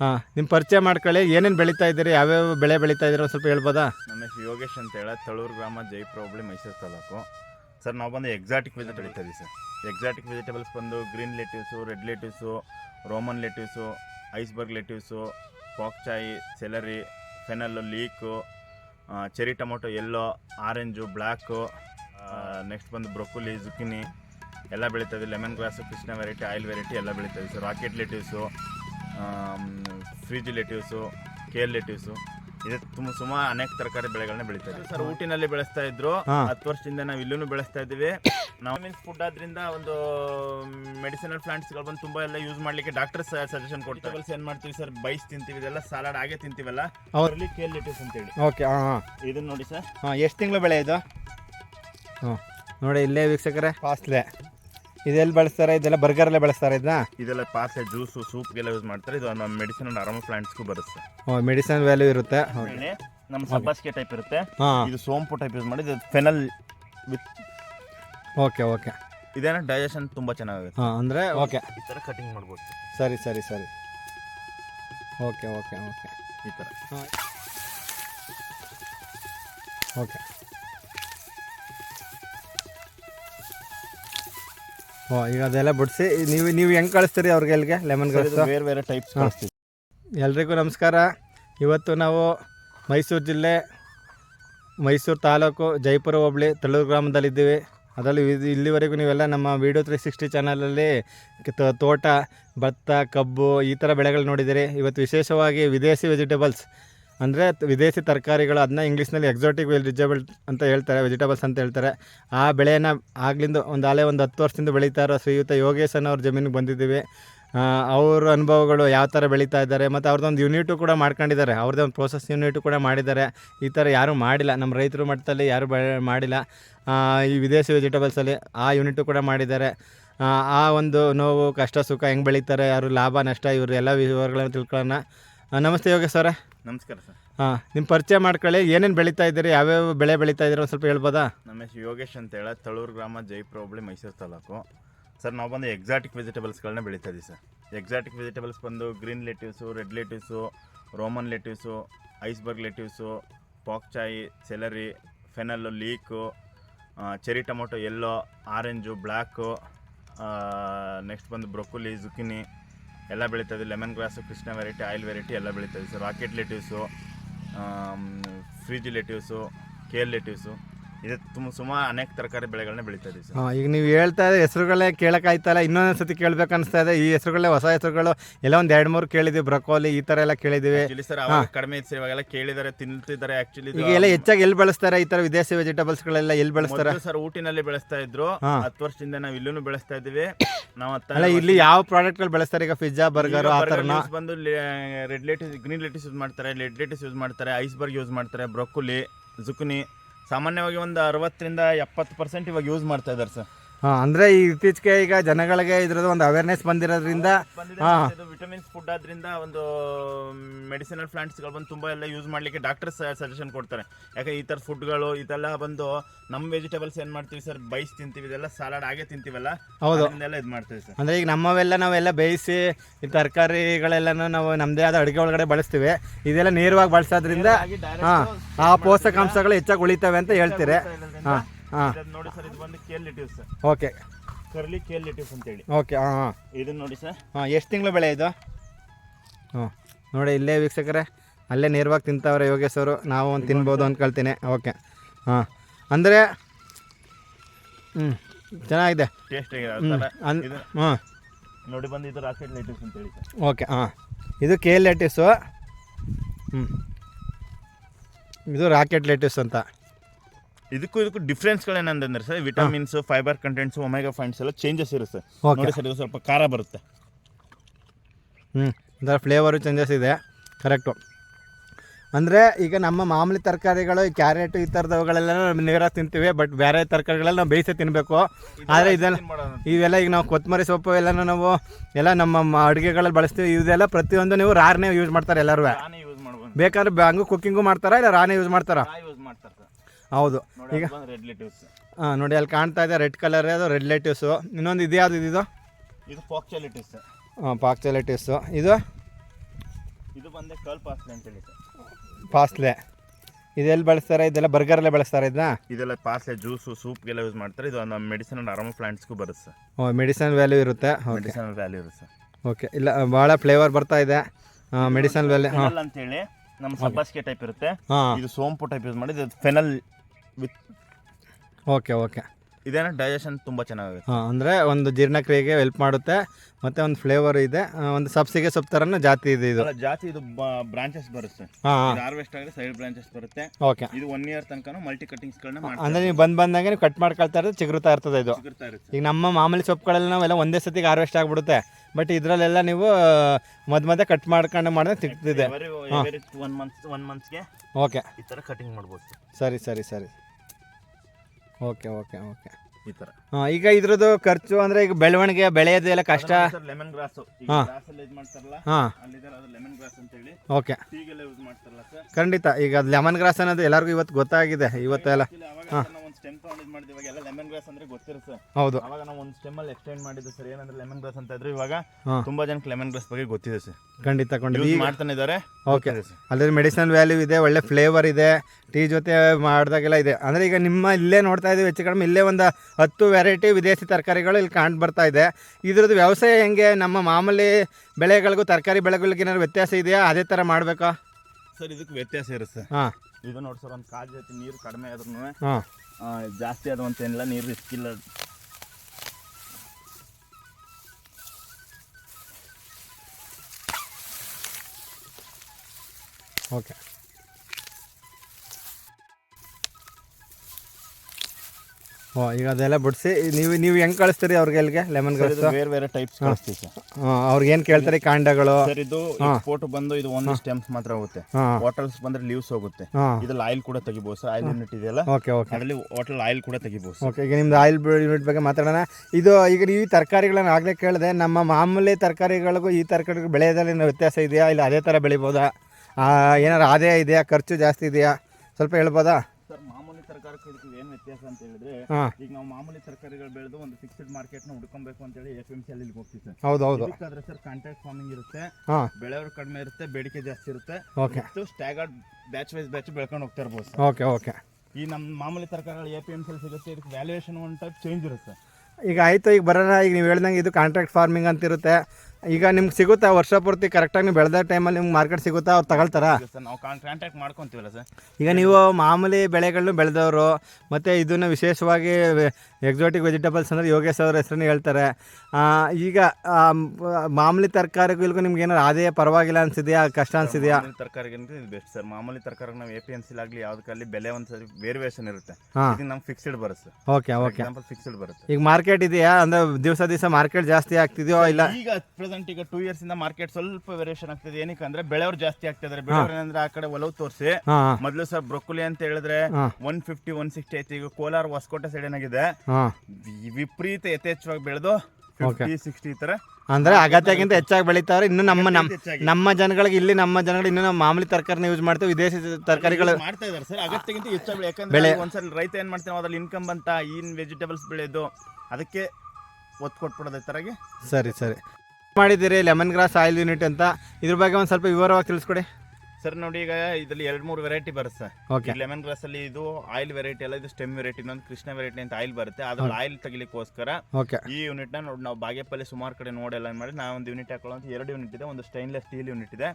ಹಾಂ ನಿಮ್ಮ ಪರಿಚಯ ಮಾಡ್ಕೊಳ್ಳಿ. ಏನೇನು ಬೆಳೀತಾ ಇದ್ದೀರಿ? ಯಾವ್ಯಾವ ಬೆಳೆ ಬೆಳೀತಾ ಇದ್ದೀರಿ ಸ್ವಲ್ಪ ಹೇಳ್ಬೋದಾ? ನಮ್ಮ ಹೆಸರು ಯೋಗೇಶ್ ಅಂತ ಹೇಳ, ತಳೂರು ಗ್ರಾಮ ಜೈಪುರ ಹೋಬಳಿ ಮೈಸೂರು ತಾಲೂಕು. ಸರ್, ನಾವು ಬಂದು ಎಕ್ಸಾಟಿಕ್ ವೆಜಿಟ್ ಬೆಳೀತಾ ಇದ್ದೀವಿ ಸರ್. ಎಕ್ಸಾಟಿಕ್ ವೆಜಿಟೇಬಲ್ಸ್ ಬಂದು green lettuce red lettuce romaine lettuce iceberg lettuce pak choi celery fennel leek cherry tomato yellow orange black next ಬಂದು ಬ್ರೊಕೊಲಿ ಜುಕಿನಿ ಎಲ್ಲ ಬೆಳೀತಾ lemon grass Krishna variety oil variety ಎಲ್ಲ ಬೆಳೀತಾ sir. Rocket lettuce ಫ್ರಿಜ್ ಕೇರ್ಲೇಟಿವ್ಸು ಇದು ತುಂಬ ಸುಮಾರು ಅನೇಕ ತರಕಾರಿ ಬೆಳೆಗಳನ್ನ ಬೆಳೀತಾ ಇದ್ದೀವಿ ಸರ್ ಊಟಿನಲ್ಲಿ ಬೆಳೆಸ್ತಾ ಇದ್ರು. ಹತ್ತು ವರ್ಷದಿಂದ ನಾವು ಇಲ್ಲೂ ಬೆಳೆಸ್ತಾ ಇದ್ದೀವಿ. ನಾವು ಮೀನ್ಸ್ ಫುಡ್ ಆದ್ರಿಂದ ಒಂದು ಮೆಡಿಸಿನಲ್ ಪ್ಲಾಂಟ್ಸ್ಗಳು ಬಂದು ತುಂಬಾ ಎಲ್ಲ ಯೂಸ್ ಮಾಡ್ಲಿಕ್ಕೆ ಡಾಕ್ಟರ್ ಸಜೆಷನ್ ಕೊಡ್ತಾರೆ. ಏನ್ ಮಾಡ್ತೀವಿ ಸರ್? ಬೈಸ್ ತಿಂತೀವಿ. ಇದೆಲ್ಲ ಸಲಾಡ್ ಹಾಗೆ ತಿಂತೀವಲ್ಲ. ಅವರಲ್ಲಿ ಕೇರ್ ಲೆಟಿವ್ಸ್ ಅಂತೇಳಿ. ಓಕೆ ಹಾಂ ಹಾಂ. ಇದನ್ನ ನೋಡಿ ಸರ್. ಹಾಂ ಎಷ್ಟು ತಿಂಗಳು ಬೆಳೆ ಇದು? ಹಾಂ. ನೋಡಿ ಇಲ್ಲೇ ವೀಕ್ಷಕರೇ. ಫಾಸ್ಟ್ಲೆ ಇದೆಲ್ಲಿ ಬಳಸ್ತಾರೆ? ಇದೆಲ್ಲ ಬರ್ಗರಲ್ಲೇ ಬಳಸ್ತಾರೆ ಇದನ್ನ ಇದೆಲ್ಲ ಪಾಸೆ ಜ್ಯೂಸು ಸೂಪ್ಗೆಲ್ಲ ಯೂಸ್ ಮಾಡ್ತಾರೆ. ಇದು ನಮ್ಮ ಮೆಡಿಸಿನಲ್ ಅರಮ ಪ್ಲಾಂಟ್ಸ್ಗೂ ಬರುತ್ತೆ. ಓ ಮೆಡಿಸಿನ್ ವ್ಯಾಲ್ಯೂ ಇರುತ್ತೆ. ಆಮೇಲೆ ನಮ್ಮ ಸಬ್ಬಾಸ್ಗೆ ಟೈಪ್ ಇರುತ್ತೆ. ಹಾಂ. ಇದು ಸೋಂಪು ಟೈಪ್ ಯೂಸ್ ಮಾಡಿ ಇದು ಫೆನಲ್ ವಿತ್ ಓಕೆ ಓಕೆ. ಇದೇನ? ಡೈಜೆಷನ್ ತುಂಬಾ ಚೆನ್ನಾಗಿರುತ್ತೆ. ಹಾಂ ಅಂದರೆ ಓಕೆ. ಈ ತರ ಕಟಿಂಗ್ ಮಾಡ್ಬೋದು. ಸರಿ ಸರಿ ಸರಿ. Okay okay okay. ಈ ತರ. ಓಕೆ. ಓ ಈಗ ಅದೆಲ್ಲ ಬಿಡಿಸಿ. ನೀವು ನೀವು ಹೆಂಗೆ ಕಳಿಸ್ತೀರಿ ಅವ್ರಿಗೆ ಎಲ್ಲಿಗೆ ಲೆಮನ್ ಗ್ರಾಸ್ ಬೇರೆ ಬೇರೆ ಟೈಪ್ಸ್. ಕಳಿಸ್ತೀವಿ. ಎಲ್ರಿಗೂ ನಮಸ್ಕಾರ. ಇವತ್ತು ನಾವು ಮೈಸೂರು ಜಿಲ್ಲೆ ಮೈಸೂರು ತಾಲೂಕು ಜೈಪುರ ಹೋಬಳಿ ತಳ್ಳೂರು ಗ್ರಾಮದಲ್ಲಿದ್ದೀವಿ ಅದರಲ್ಲಿ ಇದು ಇಲ್ಲಿವರೆಗೂ ನೀವೆಲ್ಲ ನಮ್ಮ ವಿಡಿಯೋ ತ್ರೀ ಸಿಕ್ಸ್ಟಿ ಚಾನಲಲ್ಲಿ ತೋಟ ಭತ್ತ ಕಬ್ಬು ಈ ಥರ ಬೆಳೆಗಳು ನೋಡಿದ್ದೀರಿ. ಇವತ್ತು ವಿಶೇಷವಾಗಿ ವಿದೇಶಿ ವೆಜಿಟೇಬಲ್ಸ್ ಅಂದರೆ ವಿದೇಶಿ ತರಕಾರಿಗಳು ಅದನ್ನ ಇಂಗ್ಲೀಷ್ನಲ್ಲಿ ಎಕ್ಸಾಟಿಕ್ ವೆಜಿಟೇಬಲ್ ಅಂತ ಹೇಳ್ತಾರೆ ವೆಜಿಟೇಬಲ್ಸ್ ಅಂತ ಹೇಳ್ತಾರೆ. ಆ ಬೆಳೆಯನ್ನು ಆಗ್ಲಿಂದ ಒಂದು ಅಲೆ ಒಂದು ಹತ್ತು ವರ್ಷದಿಂದ ಬೆಳೀತಾ ಇರೋ ಶ್ರೀಯುತ ಯೋಗೇಶನ್ ಅವ್ರ ಜಮೀನಿಗೆ ಬಂದಿದ್ದೀವಿ. ಅವ್ರ ಅನುಭವಗಳು ಯಾವ ಥರ ಬೆಳೀತಾ ಇದ್ದಾರೆ ಮತ್ತು ಅವ್ರದ್ದೊಂದು ಯೂನಿಟು ಕೂಡ ಮಾಡ್ಕೊಂಡಿದ್ದಾರೆ. ಅವ್ರದ್ದೇ ಒಂದು ಪ್ರೋಸೆಸ್ ಯೂನಿಟು ಕೂಡ ಮಾಡಿದ್ದಾರೆ. ಈ ಥರ ಯಾರೂ ಮಾಡಿಲ್ಲ. ನಮ್ಮ ರೈತರು ಮಟ್ಟದಲ್ಲಿ ಯಾರೂ ಮಾಡಿಲ್ಲ. ಈ ವಿದೇಶಿ ವೆಜಿಟೇಬಲ್ಸಲ್ಲಿ ಆ ಯೂನಿಟು ಕೂಡ ಮಾಡಿದ್ದಾರೆ. ಆ, ಒಂದು ನೋವು ಕಷ್ಟ ಸುಖ ಹೆಂಗೆ ಬೆಳೀತಾರೆ ಯಾರು ಲಾಭ ನಷ್ಟ ಇವರು ಎಲ್ಲ ವಿವರಗಳನ್ನು ತಿಳ್ಕೊಳ್ಳೋಣ. ನಮಸ್ತೆ ಯೋಗೇಶ್ ಅವರೇ. ನಮಸ್ಕಾರ ಸರ್. ಹಾಂ ನಿಮ್ಮ ಪರಿಚಯ ಮಾಡ್ಕೊಳ್ಳಿ ಏನೇನು ಬೆಳೀತಾ ಇದ್ದೀರಿ ಯಾವ್ಯಾವ ಬೆಳೆ ಬೆಳೀತಾ ಇದ್ದೀರಿ ಒಂದು ಸ್ವಲ್ಪ ಹೇಳ್ಬೋದಾ? ನಮ್ಮ ಹೆಸರು ಯೋಗೇಶ್ ಅಂತ ಹೇಳ ತಳೂರು ಗ್ರಾಮ ಜೈಪುರ ಹೋಬಳಿ ಮೈಸೂರು ತಾಲೂಕು. ಸರ್ ನಾವು ಬಂದು ಎಕ್ಸಾಟಿಕ್ ವೆಜಿಟೇಬಲ್ಸ್ಗಳನ್ನ ಬೆಳೀತಾ ಇದ್ದೀವಿ ಸರ್. ಎಕ್ಸಾಟಿಕ್ ವೆಜಿಟೇಬಲ್ಸ್ ಬಂದು green lettuce red lettuce romaine lettuce iceberg lettuce pak choi celery fennel leek cherry tomato yellow orange black next ಬಂದು ಬ್ರೊಕೊಲಿ ಜುಕಿನಿ ಎಲ್ಲ ಬೆಳೀತಾ ಇದ್ದೀವಿ lemon grass Krishna variety oil variety ಎಲ್ಲ ಬೆಳೀತಾ ಇದ್ದೀವಿ ಸರ್ ರಾಕೆಟ್ ಲೆಟ್ಯೂಸು ಫ್ರಿಜ್ lettuce kale lettuce ಇದೆ ತುಂಬ ಸುಮಾರು ಅನೇಕ ತರಕಾರಿ ಬೆಳೆಗಳನ್ನ ಬೆಳೀತಾ ಇದ್ದೀವಿ ಸರ್. ಹಾಂ ಈಗ ನೀವು ಹೇಳ್ತಾ ಇದ್ದ ಹೆಸರುಗಳೇ ಕೇಳೋಕ್ಕಾಯ್ತಲ್ಲ ಇನ್ನೊಂದು ಸತಿ ಕೇಳ್ಬೇಕು ಅನಿಸ್ತಾ ಇದೆ. ಈ ಹೆಸರುಗಳೇ ಹೊಸ ಹೆಸರುಗಳು ಎಲ್ಲ ಒಂದು ಎರಡು ಮೂರು ಕೇಳಿದ್ವಿ ಬ್ರಕೋಲಿ ಈ ಥರ ಎಲ್ಲ ಕೇಳಿದ್ದೀವಿ ಆಕ್ಚುಲಿ ಸರ್ ಅವಾಗ ಕಡಿಮೆ ಇತ್ತು ಇವಾಗೆಲ್ಲ ಕೇಳಿದ್ದಾರೆ ತಿಂತಿದ್ದಾರೆ ಆಕ್ಚುಲಿ ಈಗ ಎಲ್ಲ ಹೆಚ್ಚಾಗಿ ಎಲ್ಲಿ ಬೆಳೆಸ್ತಾರೆ ಈ ಥರ ವಿದೇಶಿ ವೆಜಿಟೇಬಲ್ಸ್ಗಳೆಲ್ಲ ಎಲ್ಲಿ ಬೆಳೆಸ್ತಾರೆ? ಸರ್ ಊಟಿನಲ್ಲಿ ಬೆಳೆಸ್ತಾ ಇದ್ರು. ಹಾ. ಹತ್ತು ವರ್ಷದಿಂದ ನಾವು ಇಲ್ಲೂ ಬೆಳೆಸ್ತಾ ಇದ್ದೀವಿ. ನಾವು ಅಲ್ಲ ಇಲ್ಲಿ ಯಾವ ಪ್ರಾಡಕ್ಟ್ಗಳು ಬೆಳೆಸ್ತಾರೆ? ಈಗ ಪಿಜ್ಜಾ ಬರ್ಗರ್ ಆ ಥರನ ಬಂದು red lettuce green lettuce use ಮಾಡ್ತಾರೆ ರೆಡ್ ಲೇಟಿಸ್ ಯೂಸ್ ಮಾಡ್ತಾರೆ ಐಸ್ಬರ್ಗ್ ಯೂಸ್ ಮಾಡ್ತಾರೆ ಬ್ರೊಕೊಲಿ ಜುಕುನಿ ಸಾಮಾನ್ಯವಾಗಿ ಒಂದು ಅರವತ್ತರಿಂದ ಎಪ್ಪತ್ತು ಪರ್ಸೆಂಟ್ ಇವಾಗ ಯೂಸ್ ಮಾಡ್ತಾ ಇದ್ದಾರೆ ಸರ್ ಹಾಂ ಅಂದರೆ ಈ ಇತ್ತೀಚೆಗೆ ಈಗ ಜನಗಳಿಗೆ ಇದ್ರದ್ದು ಒಂದು ಅವೇರ್ನೆಸ್ ಬಂದಿರೋದ್ರಿಂದ ಹಾ. ವಿಟಮಿನ್ಸ್ ಫುಡ್ ಆದ್ರಿಂದ ಒಂದು ಮೆಡಿಸಿನಲ್ ಪ್ಲಾಂಟ್ಸ್ಗಳು ಬಂದು ತುಂಬಾ ಎಲ್ಲ ಯೂಸ್ ಮಾಡ್ಲಿಕ್ಕೆ ಡಾಕ್ಟರ್ ಸಜೆಷನ್ ಕೊಡ್ತಾರೆ. ಯಾಕೆ ಈ ತರ ಫುಡ್ಗಳು ಇದೆಲ್ಲ ಬಂದು ನಮ್ಮ ವೆಜಿಟೇಬಲ್ಸ್ ಏನ್ ಮಾಡ್ತೀವಿ ಸರ್ ಬೈಸ್ ತಿಂತೀವಿ ಇದೆಲ್ಲ ಸಲಾಡ್ ಆಗೇ ತಿಂತೀವಲ್ಲ? ಹೌದು. ಅದನ್ನೆಲ್ಲ ಇದು ಮಾಡ್ತೀವಿ ಸರ್ ಅಂದ್ರೆ ಈಗ ನಮ್ಮವೆಲ್ಲ ನಾವೆಲ್ಲ ಬೇಯಿಸಿ ಈ ತರಕಾರಿಗಳೆಲ್ಲನೂ ನಾವು ನಮ್ಮದೇ ಆದ ಅಡುಗೆ ಒಳಗಡೆ ಬಳಸ್ತೀವಿ. ಇದೆಲ್ಲ ನೇರವಾಗಿ ಬಳಸೋದ್ರಿಂದ ಹಾಂ ಆ ಪೋಷಕಾಂಶಗಳು ಹೆಚ್ಚಾಗಿ ಉಳಿತವೆ ಅಂತ ಹೇಳ್ತೀರಿ. ಹಾಂ. ಇದನ್ನ ನೋಡಿ ಸರ್ ಇದು ಬಂದು kale lettuce okay. Curly kale lettuce ಅಂತೇಳಿ. ಓಕೆ ಹಾಂ ಹಾಂ. ಇದನ್ನ ನೋಡಿ ಸರ್. ಹಾಂ ಎಷ್ಟು ತಿಂಗಳು ಬೆಳೆ ಇದು? ಹ್ಞೂ ನೋಡಿ ಇಲ್ಲೇ ವೀಕ್ಷಕರೇ ಅಲ್ಲೇ ನೇರವಾಗಿ ತಿಂತವ್ರೆ ಯೋಗೇಶ್ ಅವರು. ನಾವು ಒಂದು ತಿನ್ಬೋದು ಅಂದ್ಕೊಳ್ತೀನಿ ಓಕೆ. ಹಾಂ. ಅಂದರೆ ಹ್ಞೂ ಚೆನ್ನಾಗಿದೆ. ಟೇಸ್ಟ್ ಹಾಂ. ನೋಡಿ ಬಂದು ಇದು ರಾಕೆಟ್ ಲಿಟಿವ್ಸ್ ಅಂತೇಳಿ ಸರ್. ಓಕೆ ಹಾಂ. ಇದು ಕೆ ಲೆಟಿಸು ಹ್ಞೂ ಇದು ರಾಕೆಟ್ ಲೆಟಿಸ್ ಅಂತ. ಇದಕ್ಕೂ ಇದಕ್ಕೂ ಡಿಫ್ರೆನ್ಸ್ಗಳೇನಂದ್ರೆ sir vitamins fibre contents omega finds ಎಲ್ಲ ಚೇಂಜಸ್ ಇರುತ್ತೆ. ನೋಡಿ ಸರ್ ಇದು ಸ್ವಲ್ಪ ಖಾರ ಬರುತ್ತೆ. ಹ್ಞೂ ಅದರ ಫ್ಲೇವರು ಚೇಂಜಸ್ ಇದೆ. ಕರೆಕ್ಟು ಅಂದರೆ ಈಗ ನಮ್ಮ ಮಾಮೂಲಿ ತರಕಾರಿಗಳು ಈ ಕ್ಯಾರೆಟು ಈ ಥರದವುಗಳೆಲ್ಲ ನಾವು ನೇರಾಗಿ ತಿಂತೀವಿ ಬಟ್ ಬೇರೆ ತರಕಾರಿಗಳೆಲ್ಲ ನಾವು ಬೇಯಿಸಿ ತಿನ್ನಬೇಕು ಆದರೆ ಇದೆಲ್ಲ ಇವೆಲ್ಲ ಈಗ ನಾವು ಕೊತ್ತಂಬರಿ ಸೊಪ್ಪು ಎಲ್ಲನೂ ನಾವು ಎಲ್ಲ ನಮ್ಮ ಅಡುಗೆಗಳಲ್ಲಿ ಬಳಸ್ತೀವಿ. ಇದೆಲ್ಲ ಪ್ರತಿಯೊಂದು ನೀವು ರಾರ್ನೇ ಯೂಸ್ ಮಾಡ್ತಾರೆ ಎಲ್ಲರೂ. ರಾನೇ ಯೂಸ್ ಮಾಡ್ಬೋದು. ಬೇಕಾದ್ರೆ ಬ- ಹಂಗೂ ಕುಕ್ಕಿಂಗು ಮಾಡ್ತಾರಾ ಇಲ್ಲ ರಾನೇ ಯೂಸ್ ಮಾಡ್ತಾರಾ? ಯೂಸ್ ಮಾಡ್ತಾರೆ ಹೌದು. ಈಗ ರೆಡ್ ಲಿಟಿವ್ಸ್ ಹಾಂ ನೋಡಿ ಅಲ್ಲಿ ಕಾಣ್ತಾ ಇದೆ ರೆಡ್ ಕಲರ್ ಅದು ರೆಡ್ ಲೆಟಿವ್ಸು ಇನ್ನೊಂದು ಇದು ಯಾವುದು ಇದು? ಇದು ಪಾಕ್ಚಾ ಲಿಟಿವ್ಸ್ ಹಾಂ ಪಾಕ್ಚ ಲೆಟಿವ್ಸು ಇದು? ಇದು ಬಂದೆ ಕಲ್ ಪಾಸ್ಲೆ ಅಂತೇಳಿ ಸರ್ ಪಾಸ್ಲೆ. ಇದೆಲ್ಲಿ ಬಳಸ್ತಾರೆ? ಇದೆಲ್ಲ ಬರ್ಗರಲ್ಲೇ ಬಳಸ್ತಾರೆ ಇದನ್ನ? ಇದೆಲ್ಲ ಪಾಸ್ಲೆ ಜ್ಯೂಸು ಸೂಪ್ಗೆಲ್ಲ ಯೂಸ್ ಮಾಡ್ತಾರೆ. ಇದು ನಮ್ಮ ಮೆಡಿಸಿನ್ ಅಂಡ್ ಅರೋಮ ಪ್ಲಾಂಟ್ಸ್ಗೂ ಬರುತ್ತೆ. ಸರ್ ಓ ಮೆಡಿಸನ್ ವ್ಯಾಲ್ಯೂ ಇರುತ್ತೆ. ಮೆಡಿಸನ್ ಮೆಡಿಸಿನಲ್ ವ್ಯಾಲ್ಯೂ ಇರುತ್ತೆ. ಸರ್ ಓಕೆ ಇಲ್ಲ ಭಾಳ ಫ್ಲೇವರ್ ಬರ್ತಾ ಇದೆ. ಮೆಡಿಸನ್ ವ್ಯಾಲ್ಯೂ ಹಾಂ. ಫೆನಲ್ ಅಂತೇಳಿ ನಮ್ಮ ಸಬ್ಬಾಸಿಗೆ ಟೈಪ್ ಇರುತ್ತೆ. ಹಾಂ. ಇದು ಸೋಂಪು ಟೈಪ್ ಯೂಸ್ ಮಾಡಿ ಇದು ಫೆನಲ್ ವಿತ್ ಓಕೆ ಓಕೆ ಇದೇನೋ? ಡೈಜೆಷನ್ ತುಂಬ ಚೆನ್ನಾಗಿದೆ ಹಾಂ ಅಂದರೆ ಒಂದು ಜೀರ್ಣಕ್ರಿಯೆಗೆ ಹೆಲ್ಪ್ ಮಾಡುತ್ತೆ ಮತ್ತು ಒಂದು ಫ್ಲೇವರ್ ಇದೆ ಆ, ಒಂದು ಸಬ್ಸಿಗೆ ಸೊಪ್ಪು ಥರನೂ ಜಾತಿ ಇದೆ ಇದು. ಅಲ್ಲ ಜಾತಿ ಇದು ಬ್ರಾಂಚಸ್ ಬರುತ್ತೆ. ಹಾಂ ಹಾರ್ವೆಸ್ಟ್ ಆಗಿದೆ ಸೈಡ್ ಬ್ರಾಂಚಸ್ ಬರುತ್ತೆ. ಓಕೆ ಇದು ಒನ್ ಇಯರ್ ತನಕ ಮಲ್ಟಿ ಕಟಿಂಗ್ಸ್ಗಳನ್ನ ಅಂದರೆ ನೀವು ಬಂದು ಬಂದಾಗ ನೀವು ಕಟ್ ಮಾಡ್ಕೊಳ್ತಾ ಇರೋದು ಚಿಗುರುತ್ತಾ ಇರ್ತದೆ ಇದು. ಇರುತ್ತೆ. ಈಗ ನಮ್ಮ ಮಾಮೂಲಿ ಸೊಪ್ಪುಗಳೆಲ್ಲ ನಾವೆಲ್ಲ ಒಂದೇ ಸತಿಗೆ ಹಾರ್ವೆಸ್ಟ್ ಆಗಿಬಿಡುತ್ತೆ. ಬಟ್ ಇದರಲ್ಲೆಲ್ಲ ನೀವು ಮಧ್ಯ ಮಧ್ಯೆ ಕಟ್ ಮಾಡ್ಕೊಂಡು ಮಾಡಿದ್ರೆ ಸಿಗ್ತಿದೆ ಒನ್ ಮಂತ್ಸ್ ಒನ್ ಮಂತ್ಸ್ಗೆ ಓಕೆ ಈ ಥರ ಕಟಿಂಗ್ ಮಾಡ್ಬೋದು. ಸರಿ ಸರಿ ಸರಿ. Okay okay okay. ಈ ತರ. ಹಾಂ ಈಗ ಇದ್ರದ್ದು ಖರ್ಚು ಅಂದರೆ ಈಗ ಬೆಳವಣಿಗೆ ಬೆಳೆಯೋದು ಎಲ್ಲ ಕಷ್ಟ. ಲೆಮನ್ ಗ್ರಾಸ್ ಹಾ. ಗ್ರಾಸ್ ಎಲ್ಲ ಮಾಡ್ತಾರಲ್ಲ ಹಾಂ. ಅಲ್ಲಿದ್ದಾರೆ ಅದು ಲೆಮನ್ ಗ್ರಾಸ್ ಅಂತೇಳಿ. ಓಕೆ. ಟೀಗೆಲ್ಲ ಯೂಸ್ ಮಾಡ್ತಾರಲ್ಲ ಸರ್. ಖಂಡಿತ ಈಗ ಲೆಮನ್ ಗ್ರಾಸ್ ಅನ್ನೋದು ಎಲ್ಲರಿಗೂ ಇವತ್ತು ಗೊತ್ತಾಗಿದೆ ಇವತ್ತೆಲ್ಲ. ಒಂದು ಸ್ಟೆಮ್ ತಗೊಂಡ್ ಇದು ಮಾಡಿದ್ವಿ ಇವಾಗ ಎಲ್ಲ ಲೆಮನ್ ಗ್ರಾಸ್ ಅಂದ್ರೆ ಗೊತ್ತಿರುತ್ತೆ ಸರ್. ಹೌದು. ಅವಾಗ ನಾವು ಒಂದು ಸ್ಟೆಮ್ ಅಲ್ಲಿ ಎಕ್ಸ್ಟೆಂಡ್ ಮಾಡಿದ್ದು ಸರ್ ಏನಂದ್ರೆ ಲೆಮನ್ ಗ್ರಾಸ್ ಅಂತ ಇದ್ರೆ ಇವಾಗ ಹಾಂ. ತುಂಬಾ ಜನಕ್ಕೆ ಲೆಮನ್ ಗ್ರಾಸ್ ಬಗ್ಗೆ ಗೊತ್ತಿದೆ ಸರ್. ಖಂಡಿತ ಯೂಸ್ ಮಾಡ್ತಾನೆ ಇದ್ದಾರೆ ಓಕೆ ಅಲ್ಲಿ ಮೆಡಿಸನ್ ವ್ಯಾಲ್ಯೂ ಇದೆ ಒಳ್ಳೆ ಫ್ಲೇವರ್ ಇದೆ ಟೀ ಜೊತೆ ಮಾಡಿದಾಗೆಲ್ಲ ಇದೆ. ಅಂದ್ರೆ ಈಗ ನಿಮ್ಮ ಇಲ್ಲೇ ನೋಡ್ತಾ ಇದ್ದೀವಿ ಹೆಚ್ಚು ಕಡಿಮೆ ಇಲ್ಲೇ ಒಂದು ಹತ್ತು ವೆರೈಟಿ ವಿದೇಶಿ ತರಕಾರಿಗಳು ಇಲ್ಲಿ ಕಾಣ್ ಬರ್ತಾ ಇದೆ. ಇದ್ರದ್ದು ವ್ಯವಸಾಯ ಹೆಂಗೆ? ನಮ್ಮ ಮಾಮೂಲಿ ಬೆಳೆಗಳಿಗೂ ತರಕಾರಿ ಬೆಳೆಗಳಿಗೆ ಏನಾದ್ರು ವ್ಯತ್ಯಾಸ ಇದೆಯಾ? ಅದೇ ಥರ ಮಾಡಬೇಕಾ? ಸರ್ ಇದಕ್ಕೆ ವ್ಯತ್ಯಾಸ ಇರುತ್ತೆ. ಸರ್ ಹಾಂ. ಇದು ನೋಡಿ ಸರ್ ಒಂದು ಕಾಜು ಜೊತೆ ನೀರು ಕಡಿಮೆ ಆದ್ರೂ ಹಾಂ. ಜಾಸ್ತಿ ಅದು ಏನಿಲ್ಲ ನೀರು ರಿಸ್ಕ್ ಇಲ್ಲ. ಓಕೆ ಓ ಈಗ ಅದೆಲ್ಲ ಬಿಡಿಸಿ ನೀವು ನೀವು ಹೆಂಗ್ ಕಳಿಸ್ತೀರಿ ಅವ್ರಿಗೆ ಅಲ್ಲಿಗೆ ಲೆಮನ್ ಗ್ರಾಸ್ ಬೇರೆ ಬೇರೆ ಟೈಪ್ಸ್ ಕಳಿಸ್ತೀವಿ ಸರ್. ಅವ್ರಿಗೆ ಏನು ಕೇಳ್ತಾರೆ? ಕಾಂಡಗಳು? ಸರ್ ಇದು ಫೋಟೋ ಬಂದು ಇದು ಒಂದು ಸ್ಟೆಮ್ಸ್ ಮಾತ್ರ ಹೋಗುತ್ತೆ. ಹೋಟೆಲ್ಸ್ ವಾಟರ್ಸ್ ಬಂದ್ರೆ ಲೀವ್ಸ್ ಹೋಗುತ್ತೆ. ಇದ್ರಲ್ಲಿ ಆಯಿಲ್ ಕೂಡ ತೆಗಿಬೋದು ಸರ್ ಆಯಿಲ್ ಯೂನಿಟ್ ಇದೆಯಲ್ಲ? ಓಕೆ ಓಕೆ ಅದರಲ್ಲಿ ವಾಟರ್ ಆಯಿಲ್ ಕೂಡ ತೆಗಿಬೋದು ಓಕೆ ಈಗ ನಿಮ್ದು ಆಯಿಲ್ ಯೂನಿಟ್ ಬಗ್ಗೆ ಮಾತಾಡೋಣ. ಇದು ಈಗ ನೀವು ಈ ತರಕಾರಿಗಳನ್ನ ಆಗಲೇ ಕೇಳಿದೆ ನಮ್ಮ ಮಾಮೂಲಿ ತರಕಾರಿಗಳಿಗೂ ಈ ತರಕಾರಿ ಬೆಳೆಯೋದ್ರಲ್ಲಿ ಏನೋ ವ್ಯತ್ಯಾಸ ಇದೆಯಾ? ಇಲ್ಲ ಅದೇ ಥರ ಬೆಳಿಬೋದಾ? ಏನಾರು ಆದಾಯ ಇದೆಯಾ? ಖರ್ಚು ಜಾಸ್ತಿ ಇದೆಯಾ? ಸ್ವಲ್ಪ ಹೇಳ್ಬೋದಾ? ಸರ್ ಏನು ವ್ಯತ್ಯಾಸ ಅಂತ ಹೇಳಿದ್ರೆ ಈಗ ನಾವು ಮಾಮೂಲಿ ತರಕಾರಿಗಳು ಬೆಳೆದು ಒಂದು ಫಿಕ್ಸ್ಡ್ನ ಹುಡ್ಕೊಬೇಕು ಅಂತೇಳಿ ಎಫ್ ಎಂ ಸಿ ಅಲ್ಲಿ ಹೋಗ್ತೀವಿ ಸರ್. ಹೌದು ಹೌದು. ಇದಕ್ಕಾದ್ರೆ ಸರ್ ಕಾಂಟ್ರಾಕ್ಟ್ ಫಾರ್ಮಿಂಗ್ ಇರುತ್ತೆ ಬೆಳೆಯವರು ಕಡಿಮೆ ಇರುತ್ತೆ ಬೇಡಿಕೆ ಜಾಸ್ತಿ ಇರುತ್ತೆ ಓಕೆ ಮತ್ತು ಸ್ಟ್ಯಾಗರ್ಡ್ ಬ್ಯಾಚ್ ವೈಸ್ ಬ್ಯಾಚ್ ಬೆಳ್ಕೊಂಡು ಹೋಗ್ತಾ ಇರ್ಬೋದು ಓಕೆ ಓಕೆ ಈ ನಮ್ಮ ಮಾಮೂಲಿ ತರಕಾರಿಗಳು ಎ ಪಿ ಎಂ ಸಿ ಸಿಗುತ್ತೆ ಇದಕ್ಕೆ ವ್ಯಾಲ್ಯೂಯೇಷನ್ ಒಂದು ಟೈಪ್ ಚೇಂಜ್ ಇರುತ್ತೆ. ಈಗ ಆಯಿತು ಈಗ ಬರೋಣ ಈಗ ನೀವು ಹೇಳ್ದಂಗೆ ಇದು ಕಾಂಟ್ರಾಕ್ಟ್ ಫಾರ್ಮಿಂಗ್ ಅಂತ ಇರುತ್ತೆ. ಈಗ ನಿಮ್ಗೆ ಸಿಗುತ್ತಾ ವರ್ಷ ಪೂರ್ತಿ ಕರೆಕ್ಟಾಗಿ ನೀವು ಬೆಳೆದ ಟೈಮಲ್ಲಿ ನಿಮ್ಗೆ ಮಾರ್ಕೆಟ್ ಸಿಗುತ್ತಾ ಅವ್ರು ತಗೊಳ್ತಾರ? ಸರ್ ನಾವು ಕಾಂಟ್ರಾಕ್ಟ್ ಮಾಡ್ಕೊಂತೀವಲ್ಲ ಸರ್. ಈಗ ನೀವು ಮಾಮೂಲಿ ಬೆಳೆಗಳನ್ನು ಬೆಳೆದವರು ಮತ್ತು ಇದನ್ನು ವಿಶೇಷವಾಗಿ ಎಕ್ಸಾಟಿಕ್ ವೆಜಿಟೇಬಲ್ಸ್ ಅಂದರೆ ಯೋಗೇಶ್ ಅವ್ರ ಹೆಸರನ್ನು ಹೇಳ್ತಾರೆ. ಈಗ ಆ, ಮಾಮೂಲಿ ತರಕಾರಿಗಳಿಗೂ ನಿಮ್ಗೆ ಏನಾದ್ರು ಆದಾಯ ಪರವಾಗಿಲ್ಲ ಅನ್ಸಿದೆಯಾ? ಕಷ್ಟ ಅನ್ಸಿದೆಯಾ? ಮಾಮೂಲಿ ತರಕಾರಿಗಿಂತ ಇದು ಬೆಸ್ಟ್ ಸರ್. ಮಾಮೂಲಿ ತರಕಾರಿ ನಾವು ಎ ಪಿ ಎಂ ಸಿಲಾಗಲಿ ಯಾವುದಕ್ಕಲ್ಲಿ ಬೆಲೆ ಒಂದ್ಸರಿ ವೇರಿಯೇಷನ್ ಇರುತ್ತೆ. ಹಾಂ. ಇದು ನಮ್ಗೆ ಫಿಕ್ಸ್ಡ್ ಬರುತ್ತೆ ಓಕೆ ಓಕೆ ಎಕ್ಸಾಂಪಲ್ ಫಿಕ್ಸ್ಡ್ ಬರುತ್ತೆ. ಈಗ ಮಾರ್ಕೆಟ್ ಇದೆಯಾ? ಅಂದ್ರೆ ದಿವಸ ದಿವಸ ಮಾರ್ಕೆಟ್ ಜಾಸ್ತಿ ಆಗ್ತಿದೆಯೋ ಇಲ್ಲ? ಈಗ ಪ್ರೆಸೆಂಟ್ ಈಗ ಟೂ ಇಯರ್ಸ್ ಇಂದ ಮಾರ್ಕೆಟ್ ಸ್ವಲ್ಪ ವೇರಿಯೇಷನ್ ಆಗ್ತದೆ. ಏನಕ್ಕೆ ಅಂದ್ರೆ ಬೆಳೆಯವ್ರು ಜಾಸ್ತಿ ಆಗ್ತಿದ್ದಾರೆ. ಬೆಳೆಯವರು ಏನಂದ್ರೆ ಆ ಕಡೆ ಒಲವು ತೋರಿಸಿ. ಮೊದಲು ಸರ್ ಬ್ರೊಕೊಲಿ ಅಂತ ಹೇಳಿದ್ರೆ. ಒನ್ ಫಿಫ್ಟಿ ಒನ್ ಸಿಕ್ಸ್ಟಿ ಐತಿ ಈಗ ಕೋಲಾರ ಹೊಸಕೋಟೆ ಸೈಡ್ ಏನಾಗಿದೆ? ವಿಪರೀತ ಯಥೇಚ್ಛವಾಗಿ ಬೆಳೆದು ಫಿಫ್ಟಿ ಸಿಕ್ಸ್ಟಿ ತರ. ಅಂದ್ರೆ ಅಗತ್ಯಕ್ಕಿಂತ ಹೆಚ್ಚಾಗಿ ಬೆಳೀತಾವ್ರೆ. ಇನ್ನು ನಮ್ಮ ನಮ್ಮ ನಮ್ಮ ಜನಗಳಿಗೆ ಇಲ್ಲಿ ನಮ್ಮ ಜನಗಳು ಇನ್ನು ನಾವು ಮಾಮೂಲಿ ತರಕಾರಿನ ಯೂಸ್ ಮಾಡ್ತೀವಿ. ವಿದೇಶಿ ತರಕಾರಿಗಳು ಮಾಡ್ತಾ ಇದಾರೆ ಸರ್. ಅಗತ್ಯಕ್ಕಿಂತ ಹೆಚ್ಚಾಗಿ ಯಾಕಂದ್ರೆ ಒಂದ್ಸಲ ರೈತ ಏನ್ ಮಾಡ್ತಾನೆ ಅದ್ರಲ್ಲಿ ಇನ್ಕಮ್ ಬಂತ ಇನ್ ವೆಜಿಟೇಬಲ್ಸ್ ಬೆಳೆಯೋದು ಅದಕ್ಕೆ ಒತ್ತು ಕೊಟ್ಬಿಡೋದು ತರಗೆ ಸರಿ ಸರಿ. ಮಾಡಿದ್ದೀರಿ ಲೆಮನ್ ಗ್ರಾಸ್ ಆಯಿಲ್ ಯೂನಿಟ್ ಅಂತ. ಇದ್ರ ಬಗ್ಗೆ ಒಂದು ಸ್ವಲ್ಪ ವಿವರವಾಗಿ ತಿಳಿಸ್ಕೊಡಿ. ಸರ್ ನೋಡಿ ಈಗ ಇದರಲ್ಲಿ ಎರಡು ಮೂರು ವೆರೈಟಿ ಬರುತ್ತೆ. ಸರ್ ಓಕೆ ಲೆಮನ್ ಗ್ರಾಸ್ ಅಲ್ಲಿ ಇದು ಆಯಿಲ್ ವೆರೈಟಿ ಅಲ್ಲ ಇದು ಸ್ಟೆಮ್ ವೆರೈಟಿ ಇನ್ನೊಂದು ಕೃಷ್ಣ ವೆರೈಟಿ ಅಂತ ಆಯಿಲ್ ಬರುತ್ತೆ. ಅದ್ರಲ್ಲಿ ಆಯಿಲ್ ತೆಗಿಲಿಕ್ಕೋಸ್ಕರ ಓಕೆ ಈ ಯೂನಿಟ್ನ ನೋಡಿ ನಾವು ಬಾಗೇಪಲ್ಲಿ ಸುಮಾರು ಕಡೆ ನೋಡೆಲ್ಲ ಮಾಡಿ ನಾವು ಒಂದು ಯೂನಿಟ್ ಹಾಕೊಳ್ಳೋ ಅಂತ ಎರಡು ಯೂನಿಟ್ ಇದೆ ಒಂದು ಸ್ಟೈನ್ಲೆಸ್ ಸ್ಟೀಲ್ ಯೂನಿಟ್ ಇದೆ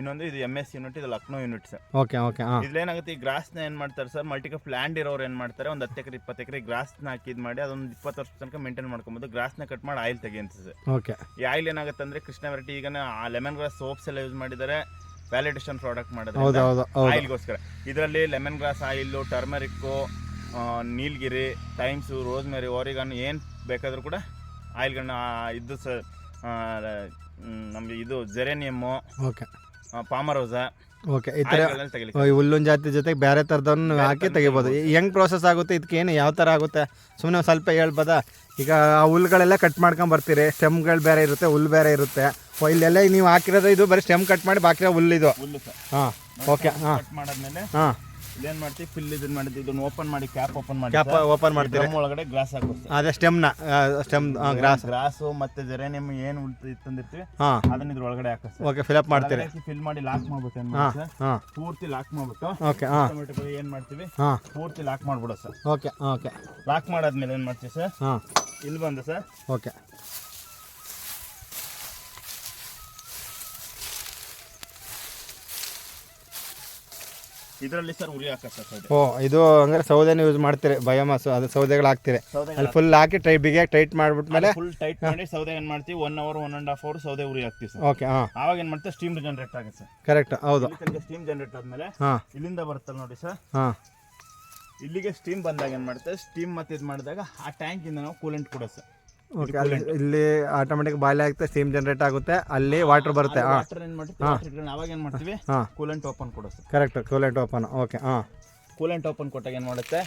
ಇನ್ನೊಂದು ಇದು ಎಂ ಎಸ್ ಯೂನಿಟ್ ಇದು Lucknow unit sir okay okay ಇದ್ಲೇನಾಗುತ್ತೆ ಈ ನ ಏನ್ ಮಾಡ್ತಾರೆ ಸರ್ ಮಲ್ಟಿಕಪ್ ಲ್ಯಾಂಡ್ ಇರೋರು ಏನ್ ಮಾಡ್ತಾರೆ ಒಂದು ಹತ್ತು ಎಕರೆ ಇಪ್ಪತ್ತು ಎಕರೆ ಗ್ರಾಸ್ ಹಾಕಿ ಹಾಕಿದ್ ಮಾಡಿ ಅದೊಂದು ಇಪ್ಪತ್ತು ವರ್ಷ ತನಕ ಮೇಂಟೈನ್ ಮಾಡ್ಕೊಬೋದು. ನ ಕಟ್ ಮಾಡಿ ಆಯಿಲ್ ತೆಗಿಯಂತ ಸರ್ ಓಕೆ ಈ ಆಯಿಲ್ ಏನಾಗುತ್ತೆ ಅಂದ್ರೆ ಕೃಷ್ಣ ವೆರೈಟಿ ಈಗ ಲೆಮನ್ ಗ್ರಾಸ್ ಸೋಪ್ಸ್ ಎಲ್ಲ ಯೂಸ್ ಮಾಡಿದ್ದಾರೆ. ವ್ಯಾಲಿಡೇಷನ್ ಪ್ರಾಡಕ್ಟ್ ಹೌದು ಮಾಡಿದ್ರೆ ಹೌದು ಹೌದು. ಆಯಿಲ್ಗೋಸ್ಕರ. ಇದರಲ್ಲಿ ಲೆಮನ್ ಗ್ರಾಸ್ ಆಯಿಲ್ ಟರ್ಮರಿಕ್ಕು ನೀಲ್ಗಿರಿ ಟೈಮ್ಸು ರೋಸ್ಮೆರಿ ಓರಿಗನ್ ಏನು ಬೇಕಾದರೂ ಕೂಡ ಆಯಿಲ್ಗಳನ್ನ ಇದು ಸ ನಮಗೆ ಇದು ಜೆರೇನಿಯಮ್ಮು ಓಕೆ. ಪಾಮರೋಸ ಓಕೆ ಈ ಥರ ಆಯಿಲ್ಗಳನ್ನ ತೆಗಿಲಿಕ್ಕೆ. ಈ ಹುಲ್ಲುನ್ ಜಾತಿ ಜೊತೆಗೆ ಬೇರೆ ಥರದನ್ನು ಹಾಕಿ ತೆಗಿಬೋದು. ಹೆಂಗೆ ಪ್ರೋಸೆಸ್ ಆಗುತ್ತೆ? ಇದಕ್ಕೇನು ಯಾವ ಥರ ಆಗುತ್ತೆ? ಸುಮ್ಮನೆ ಸ್ವಲ್ಪ ಹೇಳ್ಬೋದಾ? ಈಗ ಆ ಹುಲ್ಗಳೆಲ್ಲ ಕಟ್ ಮಾಡ್ಕೊಂಡ್ ಬರ್ತೀರಿ. ಸ್ಟೆಮ್ಗಳು ಬೇರೆ ಇರುತ್ತೆ ಹುಲ್ಲು ಬೇರೆ ಇರುತ್ತೆ. ಇಲ್ಲೆಲ್ಲ ನೀವು ಹಾಕಿರೋದು ಇದು ಬರೀ ಸ್ಟೆಮ್ ಕಟ್ ಮಾಡಿ ಬಾಕಿರೋ ಇದು. ಹುಲ್ಲು ಸರ್. ಹಾಂ ಓಕೆ ಹಾಂ. ಕಟ್ ಮಾಡಾದ್ಮೇಲೆ ಹಾಂ. ಇದೇನ್ ಮಾಡ್ತೀವಿ ಫಿಲ್ ಇದನ್ನ ಮಾಡಿದ್ವಿ ಇದನ್ನ ಓಪನ್ ಮಾಡಿ ಕ್ಯಾಪ್ ಓಪನ್ ಮಾಡಿ ಕ್ಯಾಪ್ ಓಪನ್ ಮಾಡ್ತೀವಿ ಡ್ರಮ್ ಒಳಗಡೆ ಗ್ಲಾಸ್ ಹಾಕೋ ಅದೇ ಸ್ಟೆಮ್ನ ಸ್ಟೆಮ್ ಗ್ರಾಸ್ ಗ್ರಾಸು ಮತ್ತೆ ಜೆರೇನಿಯಮ್ ಏನು ತಂದಿರ್ತೀವಿ ಹಾಂ. ಅದನ್ನ ಇದ್ರ ಒಳಗಡೆ ಹಾಕೋ ಓಕೆ ಫಿಲ್ ಅಪ್ ಮಾಡ್ತೀರಿ. ಫಿಲ್ ಮಾಡಿ ಲಾಕ್ ಮಾಡ್ಬಿಟ್ಟು ಏನ್ ಪೂರ್ತಿ ಲಾಕ್ ಮಾಡ್ಬಿಟ್ಟು ಓಕೆ ಆಟೋಮೆಟಿಕಲಿ ಆಟೋಮೆಟಿಕ್ ಏನ್ ಮಾಡ್ತೀವಿ? ಹಾಂ. ಪೂರ್ತಿ ಲಾಕ್ ಮಾಡ್ಬಿಡೋ ಸರ್. ಓಕೆ ಓಕೆ ಲಾಕ್ ಮಾಡಾದ್ಮೇಲೆ ಏನು ಮಾಡ್ತೀವಿ ಸರ್? ಹಾಂ. ಇಲ್ಲಿ ಬಂದು ಸರ್. ಓಕೆ ಇದರಲ್ಲಿ ಸರ್ ಉರಿ ಹಾಕ ಸರ್ ಸೌದೆ. ಓ ಇದು ಅಂದ್ರೆ ಸೌದೆನ ಯೂಸ್ ಮಾಡ್ತೀರಿ ಬಯೋಮಾಸ್ ಅದು ಸೌದೆಗಳು ಹಾಕ್ತೀರಿ ಅಲ್ಲಿ ಫುಲ್ ಹಾಕಿ ಟೈ ಬಿಗಿಯಾಗಿ ಟೈಟ್ ಮಾಡ್ಬಿಟ್ಮೇಲೆ ಫುಲ್ ಟೈಟ್ ಮಾಡಿ ಸೌದೆ ಏನ್ ಮಾಡ್ತೀವಿ one hour one and half hour ಸೌದೆ ಉರಿ ಹಾಕ್ತೀವಿ ಸರ್. ಓಕೆ ಹಾಂ. ಆವಾಗ ಏನು ಮಾಡ್ತೀವಿ ಸ್ಟೀಮ್ ಜನರೇಟ್ ಆಗುತ್ತೆ. ಸರ್ ಕರೆಕ್ಟ್ ಹೌದು ಸ್ಟೀಮ್ ಜನರೇಟ್ ಆದ್ಮೇಲೆ ಹಾಂ. ಇಲ್ಲಿಂದ ಬರುತ್ತಲ್ಲ ನೋಡಿ ಸರ್. ಹಾಂ. ಇಲ್ಲಿಗೆ ಸ್ಟೀಮ್ ಬಂದಾಗ ಏನ್ ಮಾಡುತ್ತೆ ಸ್ಟೀಮ್ ಮತ್ತೆ ಇದು ಮಾಡಿದಾಗ ಆ ಟ್ಯಾಂಕ್ ಇಂದ ನಾವು ಕೂಲೆಂಟ್ ಕೊಡೋದು ಸರ್. ಓಕೆ ಅಲ್ಲಿ ಇಲ್ಲಿ ಆಟೋಮೆಟಿಕ್ ಬಾಯ್ಲ್ ಆಗುತ್ತೆ ಸ್ಟೀಮ್ ಜನರೇಟ್ ಆಗುತ್ತೆ ಅಲ್ಲಿ ವಾಟರ್ ಬರುತ್ತೆ. ಹಾಂ. ವಾಟರ್ ಏನು ಮಾಡ್ತೀವಿ? ಅವಾಗ ಏನ್ ಮಾಡ್ತೀವಿ? ಹಾಂ. ಕೂಲೆಂಟ್ ಓಪನ್ ಕೊಡುತ್ತೆ ಕರೆಕ್ಟ್ ಕೂಲೆಂಟ್ ಓಪನ್ ಓಕೆ ಹಾಂ. ಕೂಲೆಂಟ್ ಓಪನ್ ಕೊಟ್ಟಾಗ ಏನ್ ಮಾಡುತ್ತೆ?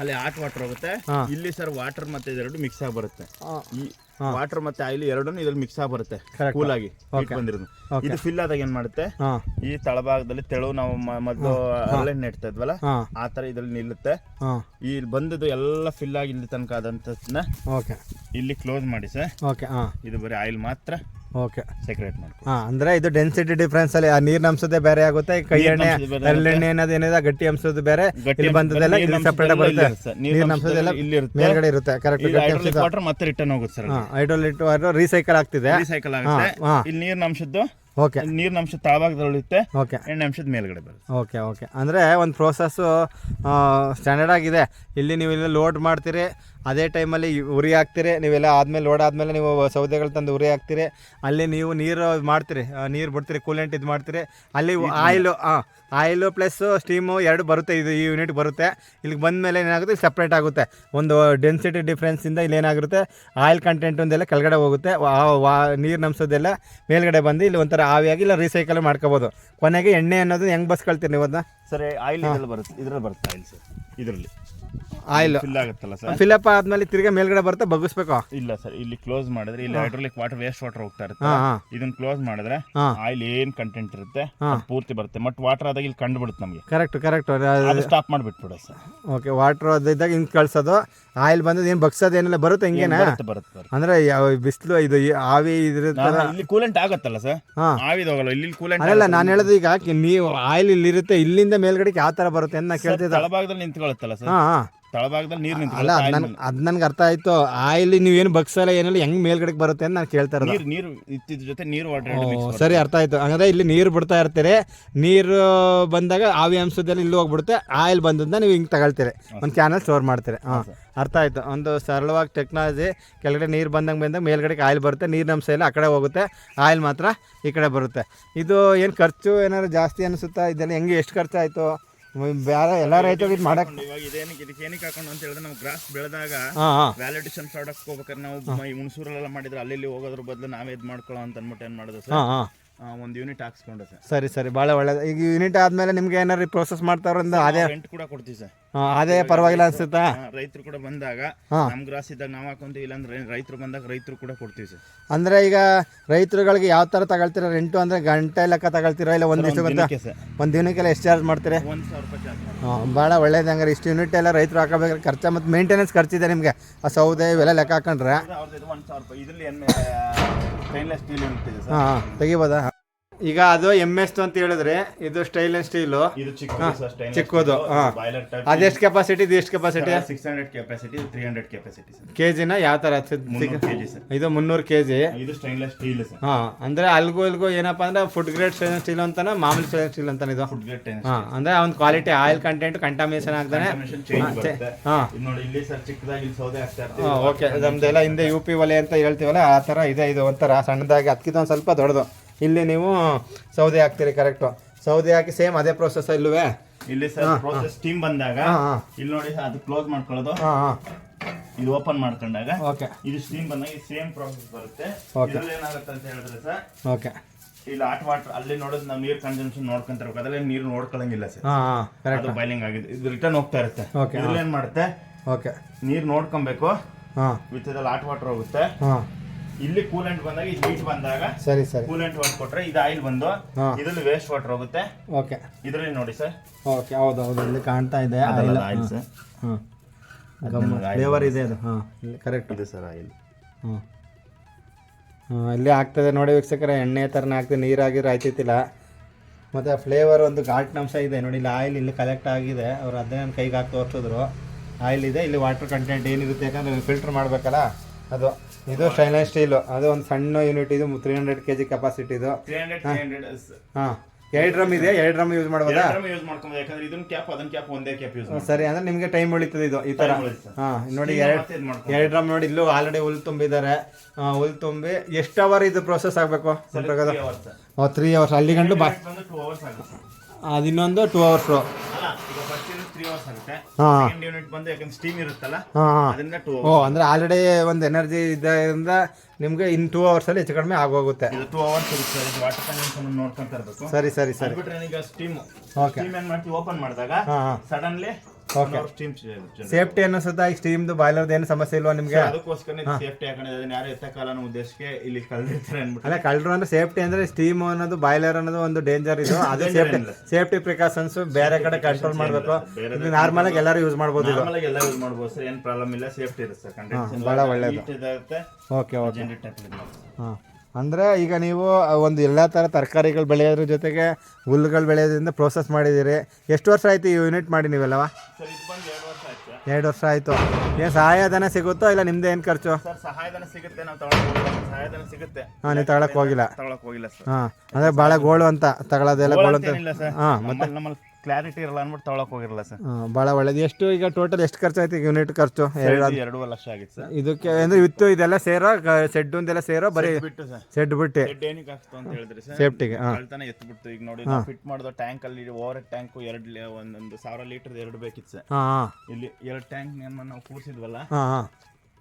ಅಲ್ಲಿ ಹಾಟ್ ವಾಟರ್ ಹೋಗುತ್ತೆ. ಇಲ್ಲಿ ಸರ್ ವಾಟರ್ ಮತ್ತೆ ಇದೆರಡು ಮಿಕ್ಸ್ ಆಗಿ ಬರುತ್ತೆ. ವಾಟರ್ ಮತ್ತೆ ಆಯಿಲ್ ಎರಡನ್ನೂ ಇದ್ರಲ್ಲಿ ಮಿಕ್ಸ್ ಆಗಿ ಬರುತ್ತೆ. ಕೂಲ್ ಆಗಿ. ಬಂದಿರೋದು. ಇದು ಫಿಲ್ ಆದಾಗ ಏನ್ ಮಾಡುತ್ತೆ? ಈ ತಳಭಾಗದಲ್ಲಿ ತೆಳು ನಾವು ಮೊದಲು ಅಲ್ಲೇ ನೆಡ್ತಾ ಇದ್ವಲ್ಲ ಆ ತರ ಇದ್ರಲ್ಲಿ ನಿಲ್ಲುತ್ತೆ. ಈ ಬಂದದ್ದು ಎಲ್ಲ ಫಿಲ್ ಆಗಿ ಇಲ್ಲಿ ತನಕ ಆದಂತ ಇಲ್ಲಿ ಕ್ಲೋಸ್ ಮಾಡಿ ಸರ್. ಇದು ಬರೀ ಆಯಿಲ್ ಮಾತ್ರ. ಓಕೆ. ಸೆಕ್ರೇಟ್ ಮಾಡ್ಕೊ. ಹಾಂ ಅಂದರೆ ಇದು ಡೆನ್ಸಿಟಿ ಡಿಫ್ರೆನ್ಸ್ ಅಲ್ಲಿ ಆ ನೀರಿನ ಅಂಶದೇ ಬೇರೆ ಆಗುತ್ತೆ ಕೈ ಎಣ್ಣೆ ಎಣ್ಣೆ ಅನ್ನೋದು ಏನಿದೆ ಗಟ್ಟಿ ಅಂಶದ್ದು ಬೇರೆ. ಇಲ್ಲಿ ಬಂದದೆಲ್ಲ ಇಲ್ಲಿ ಸೆಪರೇಟ್ ಬರುತ್ತೆ. ನೀರಿನ ಅಂಶದೆಲ್ಲ ಇಲ್ಲಿ ಇರುತ್ತೆ. ಮೇಲ್ಗಡೆ ಇರುತ್ತೆ. ಕರೆಕ್ಟ್ ಗಟ್ಟಿ ಅಂಶದ ವಾಟರ್ ಮತ್ತೆ ರಿಟರ್ನ್ ಹೋಗುತ್ತೆ ಸರ್ ಹಾಂ ಹೈಡ್ರೋಲಿಟ್ ರೀಸೈಕಲ್ ಆಗ್ತಿದೆ. ರೀಸೈಕಲ್ ಆಗುತ್ತೆ. ಇಲ್ಲಿ ನೀರಿನ ಅಂಶದ್ದು ಓಕೆ. ನೀರಿನ ಅಂಶ ತಳಭಾಗದಲ್ಲಿ ಉಳಿಯುತ್ತೆ ಓಕೆ. ಎಣ್ಣೆ ಅಂಶದ ಮೇಲ್ಗಡೆ ಬರುತ್ತೆ. Okay okay. ಅಂದರೆ ಒಂದು ಪ್ರೋಸೆಸ್ಸು ಸ್ಟ್ಯಾಂಡರ್ಡ್ ಆಗಿದೆ. ಇಲ್ಲಿ ನೀವು ಇಲ್ಲಿ ಲೋಡ್ ಮಾಡ್ತೀರಿ ಅದೇ ಟೈಮಲ್ಲಿ ಉರಿ ಹಾಕ್ತೀರಿ ನೀವೆಲ್ಲ ಆದಮೇಲೆ ಲೋಡ್ ಆದಮೇಲೆ ನೀವು ಸೌದೆಗಳು ತಂದು ಉರಿ ಹಾಕ್ತೀರಿ. ಅಲ್ಲಿ ನೀವು ನೀರು ಮಾಡ್ತೀರಿ ನೀರು ಬಿಡ್ತೀರಿ ಕೂಲೆಂಟ್ ಇದು ಮಾಡ್ತೀರಿ. ಅಲ್ಲಿ ಆಯಿಲು ಹಾಂ ಆಯಿಲು ಪ್ಲಸ್ ಸ್ಟೀಮು ಎರಡು ಬರುತ್ತೆ ಇದು ಈ ಯೂನಿಟ್ ಬರುತ್ತೆ. ಇಲ್ಲಿಗೆ ಬಂದ ಮೇಲೆ ಏನಾಗುತ್ತೆ ಸಪ್ರೇಟ್ ಆಗುತ್ತೆ. ಒಂದು ಡೆನ್ಸಿಟಿ ಡಿಫ್ರೆನ್ಸಿಂದ ಇಲ್ಲಿ ಏನಾಗಿರುತ್ತೆ ಆಯಿಲ್ ಕಂಟೆಂಟ್ ಒಂದೆಲ್ಲ ಕೆಳಗಡೆ ಹೋಗುತ್ತೆ. ನೀರು ಅಂಶದೆಲ್ಲ ಮೇಲ್ಗಡೆ ಬಂದು ಇಲ್ಲಿ ಒಂಥರ ಆವಿಯಾಗಿ ಇಲ್ಲ ರೀಸೈಕಲ್ ಮಾಡ್ಕೋಬೋದು. ಕೊನೆಗೆ ಎಣ್ಣೆ ಅನ್ನೋದು ಹೆಂಗೆ ಬಸ್ಕೊಳ್ತೀರಿ ನೀವು ಅದನ್ನ? ಸರ್ ಆಯಿಲ್ ಬರುತ್ತೆ ಇದರಲ್ಲಿ ಬರುತ್ತೆ ಆಯಿಲ್ ಸರ್ ಇದರಲ್ಲಿ. ಆಯಿಲ್ ಫಿಲ್ ಆಗುತ್ತಲ್ಲ ಸರ್ ಫಿಲಪ್ ಆದ್ಮೇಲೆ ತಿರ್ಗಾ ಮೇಲ್ಗಡೆ ಬರುತ್ತೆ ಬಗ್ಗಿಸ್ಬೇಕು. ಇಲ್ಲ ಸರ್ ಇಲ್ಲಿ ಕ್ಲೋಸ್ ಮಾಡಿದ್ರೆ ಇಲ್ಲಿ ಹೈಡ್ರೋಲಿಕ್ ವಾಟರ್ ವೇಸ್ಟ್ ವಾಟರ್ ಹೋಗ್ತಾ ಇರುತ್ತೆ. ಇದನ್ನ ಕ್ಲೋಸ್ ಮಾಡಿದ್ರೆ ಆಯಿಲ್ ಏನ್ ಕಂಟೆಂಟ್ ಇರುತ್ತೆ. ಪೂರ್ತಿ ಬರುತ್ತೆ. ಬಟ್ ವಾಟರ್ ಆದಾಗ ಇಲ್ಲಿ ಕಂಡು ಬಿಡುತ್ತೆ ನಮಗೆ ಕರೆಕ್ಟ್ ಕರೆಕ್ಟ್ ಸ್ಟಾಪ್ ಮಾಡಿಬಿಟ್ಬಿಡ ಸರ್ ಓಕೆ ವಾಟರ್ ಇದ್ದಾಗ ಹಿಂಗೆ ಕಳ್ಸೋದು. ಆಯಿಲ್ ಬಂದದ್ದು ಏನು ಬಗ್ಸೋದು ಏನೆಲ್ಲ ಬರುತ್ತೆ ಹಿಂಗೇನ? ಬರುತ್ತೆ ಅಂದ್ರೆ ಬಿಸಿಲು ಇದು ಆವಿ ಇದ್ರ ಇಲ್ಲಿ ಕೂಲೆಂಟ್ ಆಗತ್ತಲ್ಲ ಸರ್ ಆವಿ ಆವಿದ ಹೋಗಲ್ಲ ಇಲ್ಲಿ ಕೂಲೆಂಟ್ ಅಲ್ಲ ನಾನು ಹೇಳೋದು ಈಗ ನೀವು ಆಯಿಲ್ ಇಲ್ಲಿರುತ್ತೆ ಇಲ್ಲಿಂದ ಮೇಲ್ಗಡೆಗೆ ಯಾವ ತರ ಬರುತ್ತೆ ಅಂತ ಕೇಳ್ತಿದ್ದೆ. ತಳಭಾಗದಲ್ಲಿ ನಿಂತ್ಕೊಳ್ಳುತ್ತಲ್ಲ ಸರ್ ತಳಭಾಗದಲ್ಲಿ ನೀರು ಅಲ್ಲ ಅದು ನನ್ಗೆ ಅದು ನನಗೆ ಅರ್ಥ ಆಯ್ತು. ಆಯಿಲ್ ನೀವೇನು ಬಗ್ಸಲ್ಲ ಏನಿಲ್ಲ ಹೆಂಗ್ ಮೇಲ್ಗಡೆಗೆ ಬರುತ್ತೆ ಅಂತ ನಾನು ಕೇಳ್ತಾ ಇರೋದು. ನೀರು ನೀರು ಇತ್ತಿದ ಜೊತೆ ನೀರು ವಾಟರ್ ಓ, ಸರಿ ಅರ್ಥ ಆಯ್ತು. ಹಂಗಂದ್ರೆ ಇಲ್ಲಿ ನೀರು ಬಿಡ್ತಾ ಇರ್ತೀರಿ. ನೀರು ಬಂದಾಗ ಆವಿ ಅಂಶದಲ್ಲಿ ಇಲ್ಲಿ ಹೋಗ್ಬಿಡುತ್ತೆ. ಆಯಿಲ್ ಬಂದಿಂದ ನೀವು ಹಿಂಗೆ ತಗೊಳ್ತೀರಿ. ಒಂದು ಚಾನಲ್ ಸ್ಟೋರ್ ಮಾಡ್ತೀರಿ. ಹಾಂ ಅರ್ಥ ಆಯ್ತು. ಒಂದು ಸರಳವಾಗಿ ಟೆಕ್ನಾಲಜಿ ಕೆಳಗಡೆ ನೀರು ಬಂದಂಗೆ ಬಂದಾಗ ಮೇಲ್ಗಡೆಗೆ ಆಯಿಲ್ ಬರುತ್ತೆ. ನೀರಿನ ಅಂಶ ಎಲ್ಲ ಆ ಕಡೆ ಹೋಗುತ್ತೆ. ಆಯಿಲ್ ಮಾತ್ರ ಈ ಕಡೆ ಬರುತ್ತೆ. ಇದು ಏನು ಖರ್ಚು ಏನಾದ್ರು ಜಾಸ್ತಿ ಅನಿಸುತ್ತಾ? ಇದೆಲ್ಲ ಹೆಂಗೆ ಎಷ್ಟು ಖರ್ಚಾಯಿತು? ಬೇರೆ ಎಲ್ಲ ರೈತರು ಇದು ಮಾಡಕ್ ಇವಾಗ ಇದೇನಕ್ಕೆ ಇದಕ್ಕೆ ಏನಕ್ಕೆ ಹಾಕೊಂಡು ಅಂತ ಹೇಳಿದ್ರೆ ನಾವು ಗ್ರಾಸ್ ಬೆಳೆದಾಗ ಹಾಂ ಹಾಂ. ವ್ಯಾಲಿಡೇಷನ್ ಪ್ರಾಡಕ್ಟ್ ಹೋಗ್ಬೇಕಾದ್ರೆ ನಾವು ಈ ಹುಣಸೂರಲ್ಲೆಲ್ಲ ಮಾಡಿದ್ರೆ ಅಲ್ಲಿ ಹೋಗೋದ್ರ ಬದಲು ನಾವೇ ಇದು ಮಾಡ್ಕೊಳ್ಳೋ ಅಂತ ಅನ್ಬಿಟ್ಟು ಏನು ಮಾಡೋದು ಸರ್? ಹಾಂ ಹಾಂ. ಒಂದು ಯೂನಿಟ್ ಹಾಕ್ಸ್ಕೊಂಡೆ ಸರ್ ಸರಿ. ಸರಿ ಭಾಳ ಒಳ್ಳೇದು. ಈಗ ಯೂನಿಟ್ ಆದ್ಮೇಲೆ ನಿಮ್ಗೆ ಏನಾರು ಪ್ರೋಸೆಸ್ ಮಾಡ್ತಾವ್ರಿಂದ ಅದೇ ರೆಂಟ್ ಕೂಡ ಕೊಡ್ತೀವಿ ಸರ್. ಹಾಂ ಅದೇ ಪರವಾಗಿಲ್ಲ ಅನ್ಸುತ್ತಾ? ರೈತರು ಕೂಡ ಬಂದಾಗ ಹಾ. ನಮ್ ಗ್ರಾಸ್ ಇದ್ದಾಗ ನಾವು ಹಾಕೊಂತೀವಿ ಇಲ್ಲಾಂದ್ರೆ ರೈತರು ಬಂದಾಗ ರೈತರು ಕೂಡ ಕೊಡ್ತೀವಿ ಸರ್. ಅಂದ್ರೆ ಈಗ ರೈತರುಗಳಿಗೆ ಯಾವ ತರ ತಗೊಳ್ತೀರಾ? ರೆಂಟು ಅಂದ್ರೆ ಗಂಟೆ ಲೆಕ್ಕ ತಗೊಳ್ತೀರಾ? ಇಲ್ಲ ಒಂದ್ ದಿವಸ ದಿನಕ್ಕೆ ಸರ್. ಒಂದು ದಿನಕ್ಕೆಲ್ಲ ಎಷ್ಟು ಚಾರ್ಜ್ ಮಾಡ್ತೀರಾ? ಒಂದ್ ಸಾವಿರ ರೂಪಾಯಿ ಚಾರ್ಜ್ ಭಾಳ ಒಳ್ಳೇದು ಹಂಗಾರೆ. ಇಷ್ಟು ಯೂನಿಟ್ ಎಲ್ಲ ರೈತರು ಹಾಕಬೇಕಾದ್ರೆ ಖರ್ಚು ಮತ್ತು ಮೇಂಟೆನೆನ್ಸ್ ಖರ್ಚಿದೆ ನಿಮಗೆ. ಆ ಸೌದೆ ಇವೆಲ್ಲ ಲೆಕ್ಕ ಹಾಕೊಂಡ್ರೆ. ಹಾಂ ತೆಗಿಬೋದಾ? ಈಗ ಅದು ಎಂ ಎಸ್ ಅಂತ ಹೇಳಿದ್ರೆ ಇದು ಸ್ಟೈಲ್ ಅಂಡ್ ಸ್ಟೀಲು ಇದು ಚಿಕ್ಕದು ಸರ್ ಚಿಕ್ಕದು, ಹಾ. ಬಾಯ್ಲರ್ ಟೈಪ್ ಅದೆಷ್ಟು ಕೆಪಾಸಿಟಿ ಇದು ಎಷ್ಟು capacity six hundred capacity three hundred capacity sir K ಜಿನ ಯಾವ ತರ? ಮುನ್ನೂರು ಕೆ ಸರ್ ಇದು ಮುನ್ನೂರು ಕೆಜಿ. ಇದು ಸ್ಟೈನ್ಲೆಸ್ ಸ್ಟೀಲ್ ಸರ್ ಹಾಂ ಅಂದರೆ ಅಲ್ಗೂ ಇಲ್ಗೂ ಏನಪ್ಪಾ ಅಂದ್ರೆ ಫುಡ್ ಗ್ರೇಡ್ ಸ್ಟೈಲ್ ಸ್ಟೀಲ್ ಅಂತಾನೆ ಮಾಮೂಲಿ ಸ್ಟೈಲ್ ಸ್ಟೀಲ್ ಅಂತಾನೆ ಇದು. ಫುಡ್ ಗ್ರೇಡ್ ಟೆನ್ ಹಾ ಅಂದರೆ ಒಂದು ಕ್ವಾಲಿಟಿ ಆಯಿಲ್ ಕಂಟೆಂಟ್ ಕಂಟಾಮಿನೇಷನ್ ಆಗ್ತಾನೆ. ಚೇಂಜ್ ಬರುತ್ತೆ. ಹಾಂ. ಇದು ನೋಡಿ ಇಲ್ಲಿ ಸರ್ ಚಿಕ್ಕದಾಗಿ ಇಲ್ಲಿ ಸೌದೆ ಅಷ್ಟೇ ಇರ್ತೀವಿ. ಓಕೆ. ನಮ್ದೆಲ್ಲ ಹಿಂದೆ ಯು ಪಿ ಒಲೆ ಅಂತ ಹೇಳ್ತೀವಲ್ಲ ಆ ತರ ಇದೆ ಇದು ಒಂಥರ ಸಣ್ಣದಾಗಿ ಅದಕ್ಕಿಂತ ಒಂದು ಸ್ವಲ್ಪ ದೊಡ್ಡದು. ಇಲ್ಲಿ ನೀವು ಸೌದೆ ಹಾಕ್ತೀರಿ ಕರೆಕ್ಟು ಸೌದೆ ಹಾಕಿ ಸೇಮ್ ಅದೇ ಪ್ರೊಸೆಸ್ ಇಲ್ಲವೇ? ಇಲ್ಲಿ ಸರ್ ಪ್ರೋಸೆಸ್ ಸ್ಟೀಮ್ ಬಂದಾಗ ಇಲ್ಲಿ ನೋಡಿ ಅದು ಕ್ಲೋಸ್ ಮಾಡ್ಕೊಳ್ಳೋದು. ಇದು ಓಪನ್ ಮಾಡ್ಕೊಂಡಾಗ ಓಕೆ. ಇದು ಸ್ಟೀಮ್ ಬಂದಾಗ ಸೇಮ್ ಪ್ರೊಸೆಸ್ ಬರುತ್ತೆ. ಓಕೆ. ಇದ್ರಲ್ಲಿ ಏನಾಗುತ್ತೆ ಅಂತ ಹೇಳಿದ್ರೆ ಸರ್ ಓಕೆ. ಇಲ್ಲಿ ಹಾಟ್ ವಾಟರ್ ಅಲ್ಲಿ ನೋಡೋದು ನಾವು ನೀರು ಕನ್ಸಂಪ್ಷನ್ ನೋಡ್ಕೊಂತ ಅದರಲ್ಲಿ ನೀರು ನೋಡ್ಕೊಳಂಗಿಲ್ಲ ಸರ್. ಹಾಂ ಹಾಂ. ಕರೆಕ್ಟ್ ಅದು ಬೈಲಿಂಗ್ ಆಗಿದೆ. ಇದು ರಿಟರ್ನ್ ಹೋಗ್ತಾ ಇರುತ್ತೆ. ಓಕೆ ಇದ್ರಲ್ಲಿ ಏನ್ ಮಾಡುತ್ತೆ? ಓಕೆ. ನೀರು ನೋಡ್ಕೊಬೇಕು. ಹಾ. ವಿತ್ ಇದ್ರಲ್ಲಿ ಹಾಟ್ ವಾಟರ್ ಹೋಗುತ್ತೆ. ಹಾಂ. ಇಲ್ಲಿ ಕೂಲೆಂಟ್ ಬಂದಾಗ ಇದು ಹೀಟ್ ಬಂದಾಗ ಸರಿ ಸರಿ. ಕೂಲೆಂಟ್ ವಾಟರ್ ಕೊಟ್ರೆ ಇದು ಆಯಿಲ್ ಬಂದು ಹಾ. ಇದ್ರಲ್ಲಿ ವೇಸ್ಟ್ ವಾಟರ್ ಹೋಗುತ್ತೆ. ಓಕೆ. ಇದರಲ್ಲಿ ನೋಡಿ ಸರ್ ಓಕೆ ಹೌದು ಹೌದು ಇಲ್ಲಿ ಕಾಣ್ತಾ ಇದೆ ಅದಲ್ಲ ಆಯಿಲ್ ಸರ್ ಹಾಂ. ಫ್ಲೇವರ್ ಇದೆ ಅದು. ಹಾಂ ಇಲ್ಲಿ ಕರೆಕ್ಟ್ ಇದೆ ಸರ್ ಆಯಿಲ್ ಹ್ಞೂ ಇಲ್ಲಿ ಆಗ್ತದೆ ನೋಡಿ ವೀಕ್ಷಕರ ಎಣ್ಣೆ ಥರನೇ ಆಗ್ತದೆ ನೀರಾಗಿರೋ ಆಯ್ತಿತ್ತಿಲ್ಲ ಮತ್ತು ಫ್ಲೇವರ್ ಒಂದು ಘಾಟ್ನಂಶ ಇದೆ. ನೋಡಿ ಇಲ್ಲಿ ಆಯಿಲ್ ಇಲ್ಲಿ ಕಲೆಕ್ಟ್ ಆಗಿದೆ. ಅವ್ರು ಅದನ್ನೇ ನನ್ನ ಕೈಗೆ ಹಾಕಿ ತೋರಿಸಿದ್ರು. ಆಯಿಲ್ ಇದೆ. ಇಲ್ಲಿ ವಾಟರ್ ಕಂಟೆಂಟ್ ಏನಿರುತ್ತೆ ಯಾಕಂದರೆ ಫಿಲ್ಟರ್ ಮಾಡಬೇಕಲ್ಲ? ಅದು ಇದು ಸ್ಟೈನ್ಲೆಸ್ ಸ್ಟೀಲು ಅದು ಒಂದು ಸಣ್ಣ ಯೂನಿಟ್ ಇದು ತ್ರೀ ಹಂಡ್ರೆಡ್ ಕೆ ಜಿ ಕೆಪಾಸಿಟಿದು ತ್ರೀ ಹಂಡ್ರೆಡ್ ತ್ರೀ ಹಂಡ್ರೆಡ್ ಹಾಂ ಎರಡು ಡ್ರಮ್ ಇದೆ ಎರಡು ಡ್ರಮ್ ಯೂಸ್ ಮಾಡ್ಬೋದಾ? ಯೂಸ್ ಮಾಡ್ಕೊಂಡು ಯಾಕಂದ್ರೆ ಇದನ್ನ ಕ್ಯಾಪ್ ಅದನ್ನ ಕ್ಯಾಪ್ ಒಂದೇ ಕ್ಯಾಪ್ ಯೂಸ್ ಸರಿ ಅಂದ್ರೆ ನಿಮಗೆ ಟೈಮ್ ಉಳಿತದೆ ಇದು ಈ ತರ. ಹಾಂ ನೋಡಿ ಎರಡು ಇದ್. ಎರಡು ಡ್ರಮ್ ನೋಡಿ ಇಲ್ಲೂ ಆಲ್ರೆಡಿ ಹುಲ್ ತುಂಬಿದ್ದಾರೆ. ಹುಲ್ ತುಂಬಿ ಎಷ್ಟು ಅವರ್ ಇದು ಪ್ರೋಸೆಸ್ ಆಗಬೇಕು? ತ್ರೀ ಅವರ್ಸ್ ಅಲ್ಲಿ ಗಂಟು ಬಾ ಅದು ಇನ್ನೊಂದು ಟೂ ಅವರ್ಸು ಹಾಂ. ಹಾಂ ಓ ಅಂದರೆ ಆಲ್ರೆಡಿ ಒಂದು ಎನರ್ಜಿ ಇದ್ದರಿಂದ ನಿಮಗೆ ಇನ್ ಟೂ ಅವರ್ಸಲ್ಲಿ ಹೆಚ್ಚು ಕಡಿಮೆ ಆಗೋಗುತ್ತೆ. ಟೂ ಅವರ್ಸ್ ಇರುತ್ತೆ ಇದು ವಾಟರ್ ಕನ್ಸಂಪ್ಷನ್ ನೋಡ್ಕೊಂತ ಇರಬೇಕು. ಸರಿ ಸರಿ ಸರಿ. ಬಿಟ್ರೆ ಈಗ ಸ್ಟೀಮ್ ಓಕೆ ಸ್ಟೀಮ್ ಏನ್ ಮಾಡ್ತೀವಿ? ಓಪನ್ ಮಾಡಿದಾಗ ಸಡನ್ಲಿ ಸೇಫ್ಟಿ ಅನ್ನಿಸುತ್ತಾ ಈ ಸ್ಟೀಮ್ದು ಬಾಯ್ಲರ್ದು ಏನು ಸಮಸ್ಯೆ ಇಲ್ವಾ ನಿಮಗೆ? ಅದಕ್ಕೋಸ್ಕರ ಸೇಫ್ಟಿ ಹಾಕೊಂಡಿದೆ ಅದನ್ನ ಯಾರು ಎತ್ತಕ್ಕಲ್ಲ ಅನ್ನೋ ಉದ್ದೇಶಕ್ಕೆ ಇಲ್ಲಿ ಕಳೆದಿರ್ತಾರೆ ಅನ್ಬಿಟ್ಟು ಅಲ್ಲ ಕಳ್ಳರು ಅಂದ್ರೆ ಸೇಫ್ಟಿ ಅಂದ್ರೆ ಸ್ಟೀಮ್ ಅನ್ನೋದು ಬಾಯ್ಲರ್ ಅನ್ನೋದು ಒಂದು ಡೇಂಜರ್ ಇದು. ಅದು ಸೇಫ್ಟಿ. ಸೇಫ್ಟಿ ಪ್ರಿಕಾಷನ್ಸ್ ಬೇರೆ ಕಡೆ ಕಂಟ್ರೋಲ್ ಮಾಡಬೇಕು. ಇದು ನಾರ್ಮಲ್ ಆಗಿ ಎಲ್ಲರೂ ಯೂಸ್ ಮಾಡ್ಬೋದು ಇದು. ನಾರ್ಮಲ್ ಆಗಿ ಎಲ್ಲ ಯೂಸ್ ಮಾಡ್ಬೋದು ಸರ್. ಏನ್ ಪ್ರಾಬ್ಲಮ್ ಇಲ್ಲ. ಸೇಫ್ಟಿ ಇರುತ್ತೆ. ಸರ್ ಕಂಡೀಷನ್ ಬಹಳ ಒಳ್ಳೇದು. ಓಕೆ ಓಕೆ ಜನರೇಟ್ ಟೈಪ್ ಹಾಂ. ಅಂದರೆ ಈಗ ನೀವು ಒಂದು ಎಲ್ಲ ಥರ ತರಕಾರಿಗಳು ಬೆಳೆಯೋದ್ರ ಜೊತೆಗೆ ಹುಲ್ಲುಗಳು ಬೆಳೆಯೋದ್ರಿಂದ ಪ್ರೋಸೆಸ್ ಮಾಡಿದ್ದೀರಿ. ಎಷ್ಟು ವರ್ಷ ಆಯಿತು ಈ ಯೂನಿಟ್ ಮಾಡಿ ನೀವೆಲ್ಲವ? ಎರಡು ವರ್ಷ ಆಯ್ತು. ಏನು ಸಹಾಯಧನ ಸಿಗುತ್ತೋ ಇಲ್ಲ ನಿಮ್ದು ಏನು ಖರ್ಚು? ಸಹಾಯಧನ ಸಿಗುತ್ತೆ ನಾವು ಸಹಾಯಧನ ಸಿಗುತ್ತೆ. ಹಾಂ ನೀವು ತಗೊಳಕ್ಕೆ ಹೋಗಿಲ್ಲ. ತಗೊಳಕ್ ಹೋಗಿಲ್ಲ ಹಾಂ ಅಂದರೆ ಭಾಳ ಗೋಳು ಅಂತ ತಗೊಳ್ಳೋದೆಲ್ಲ ಗೋಳು ಅಂತ ಹಾಂ ಮತ್ತೆ? ನಮ್ಮಲ್ಲಿ ಕ್ಲಾರಿಟಿ ಇರಲ್ಲ ಅನ್ಬಿಟ್ಟು ತೊಳಕ್ ಹೋಗಿರಲ್ಲ ಸರ್ ಬಹಳ ಭಾಳ ಒಳ್ಳೇದು. ಎಷ್ಟು ಈಗ ಟೋಟಲ್ ಎಷ್ಟು ಖರ್ಚು ಆಯ್ತು ಯೂನಿಟ್ ಖರ್ಚು? ಎರಡು ಎರಡೂವರೆ ಲಕ್ಷ ಆಗಿತ್ತು ಸರ್ ಇದಕ್ಕೆ ಅಂದ್ರೆ ಇತ್ತು ಇದೆಲ್ಲ ಸೇರೋ ಸೆಡ್ ಒಂದೆಲ್ಲ ಸೇರೋ ಬರೀ ಬಿಟ್ಟು ಸರ್ ಸೆಡ್ ಬಿಟ್ಟು. ಏನಕ್ಕೆ ಆಗ್ತು ಅಂತ ಹೇಳಿದ್ರೆ ಸರ್ ಸೇಫ್ಟಿಗೆ ಹಾಂ. ಕಳ್ತನ ಈಗ ನೋಡಿ ನಾವು ಫಿಟ್ ಮಾಡಿದ ಟ್ಯಾಂಕ್ ಅಲ್ಲಿ ಓವರ್ ಟ್ಯಾಂಕ್ ಎರಡು ಒಂದೊಂದು ಸಾವಿರ ಲೀಟರ್ ಎರಡು ಬೇಕಿತ್ತು ಸರ್ ಹಾಂ ಇಲ್ಲಿ ಎರಡು ಟ್ಯಾಂಕ್ ನಾವು ಕೂರಿಸಿದ್ವಲ್ಲ? ಹಾಂ ಹಾಂ.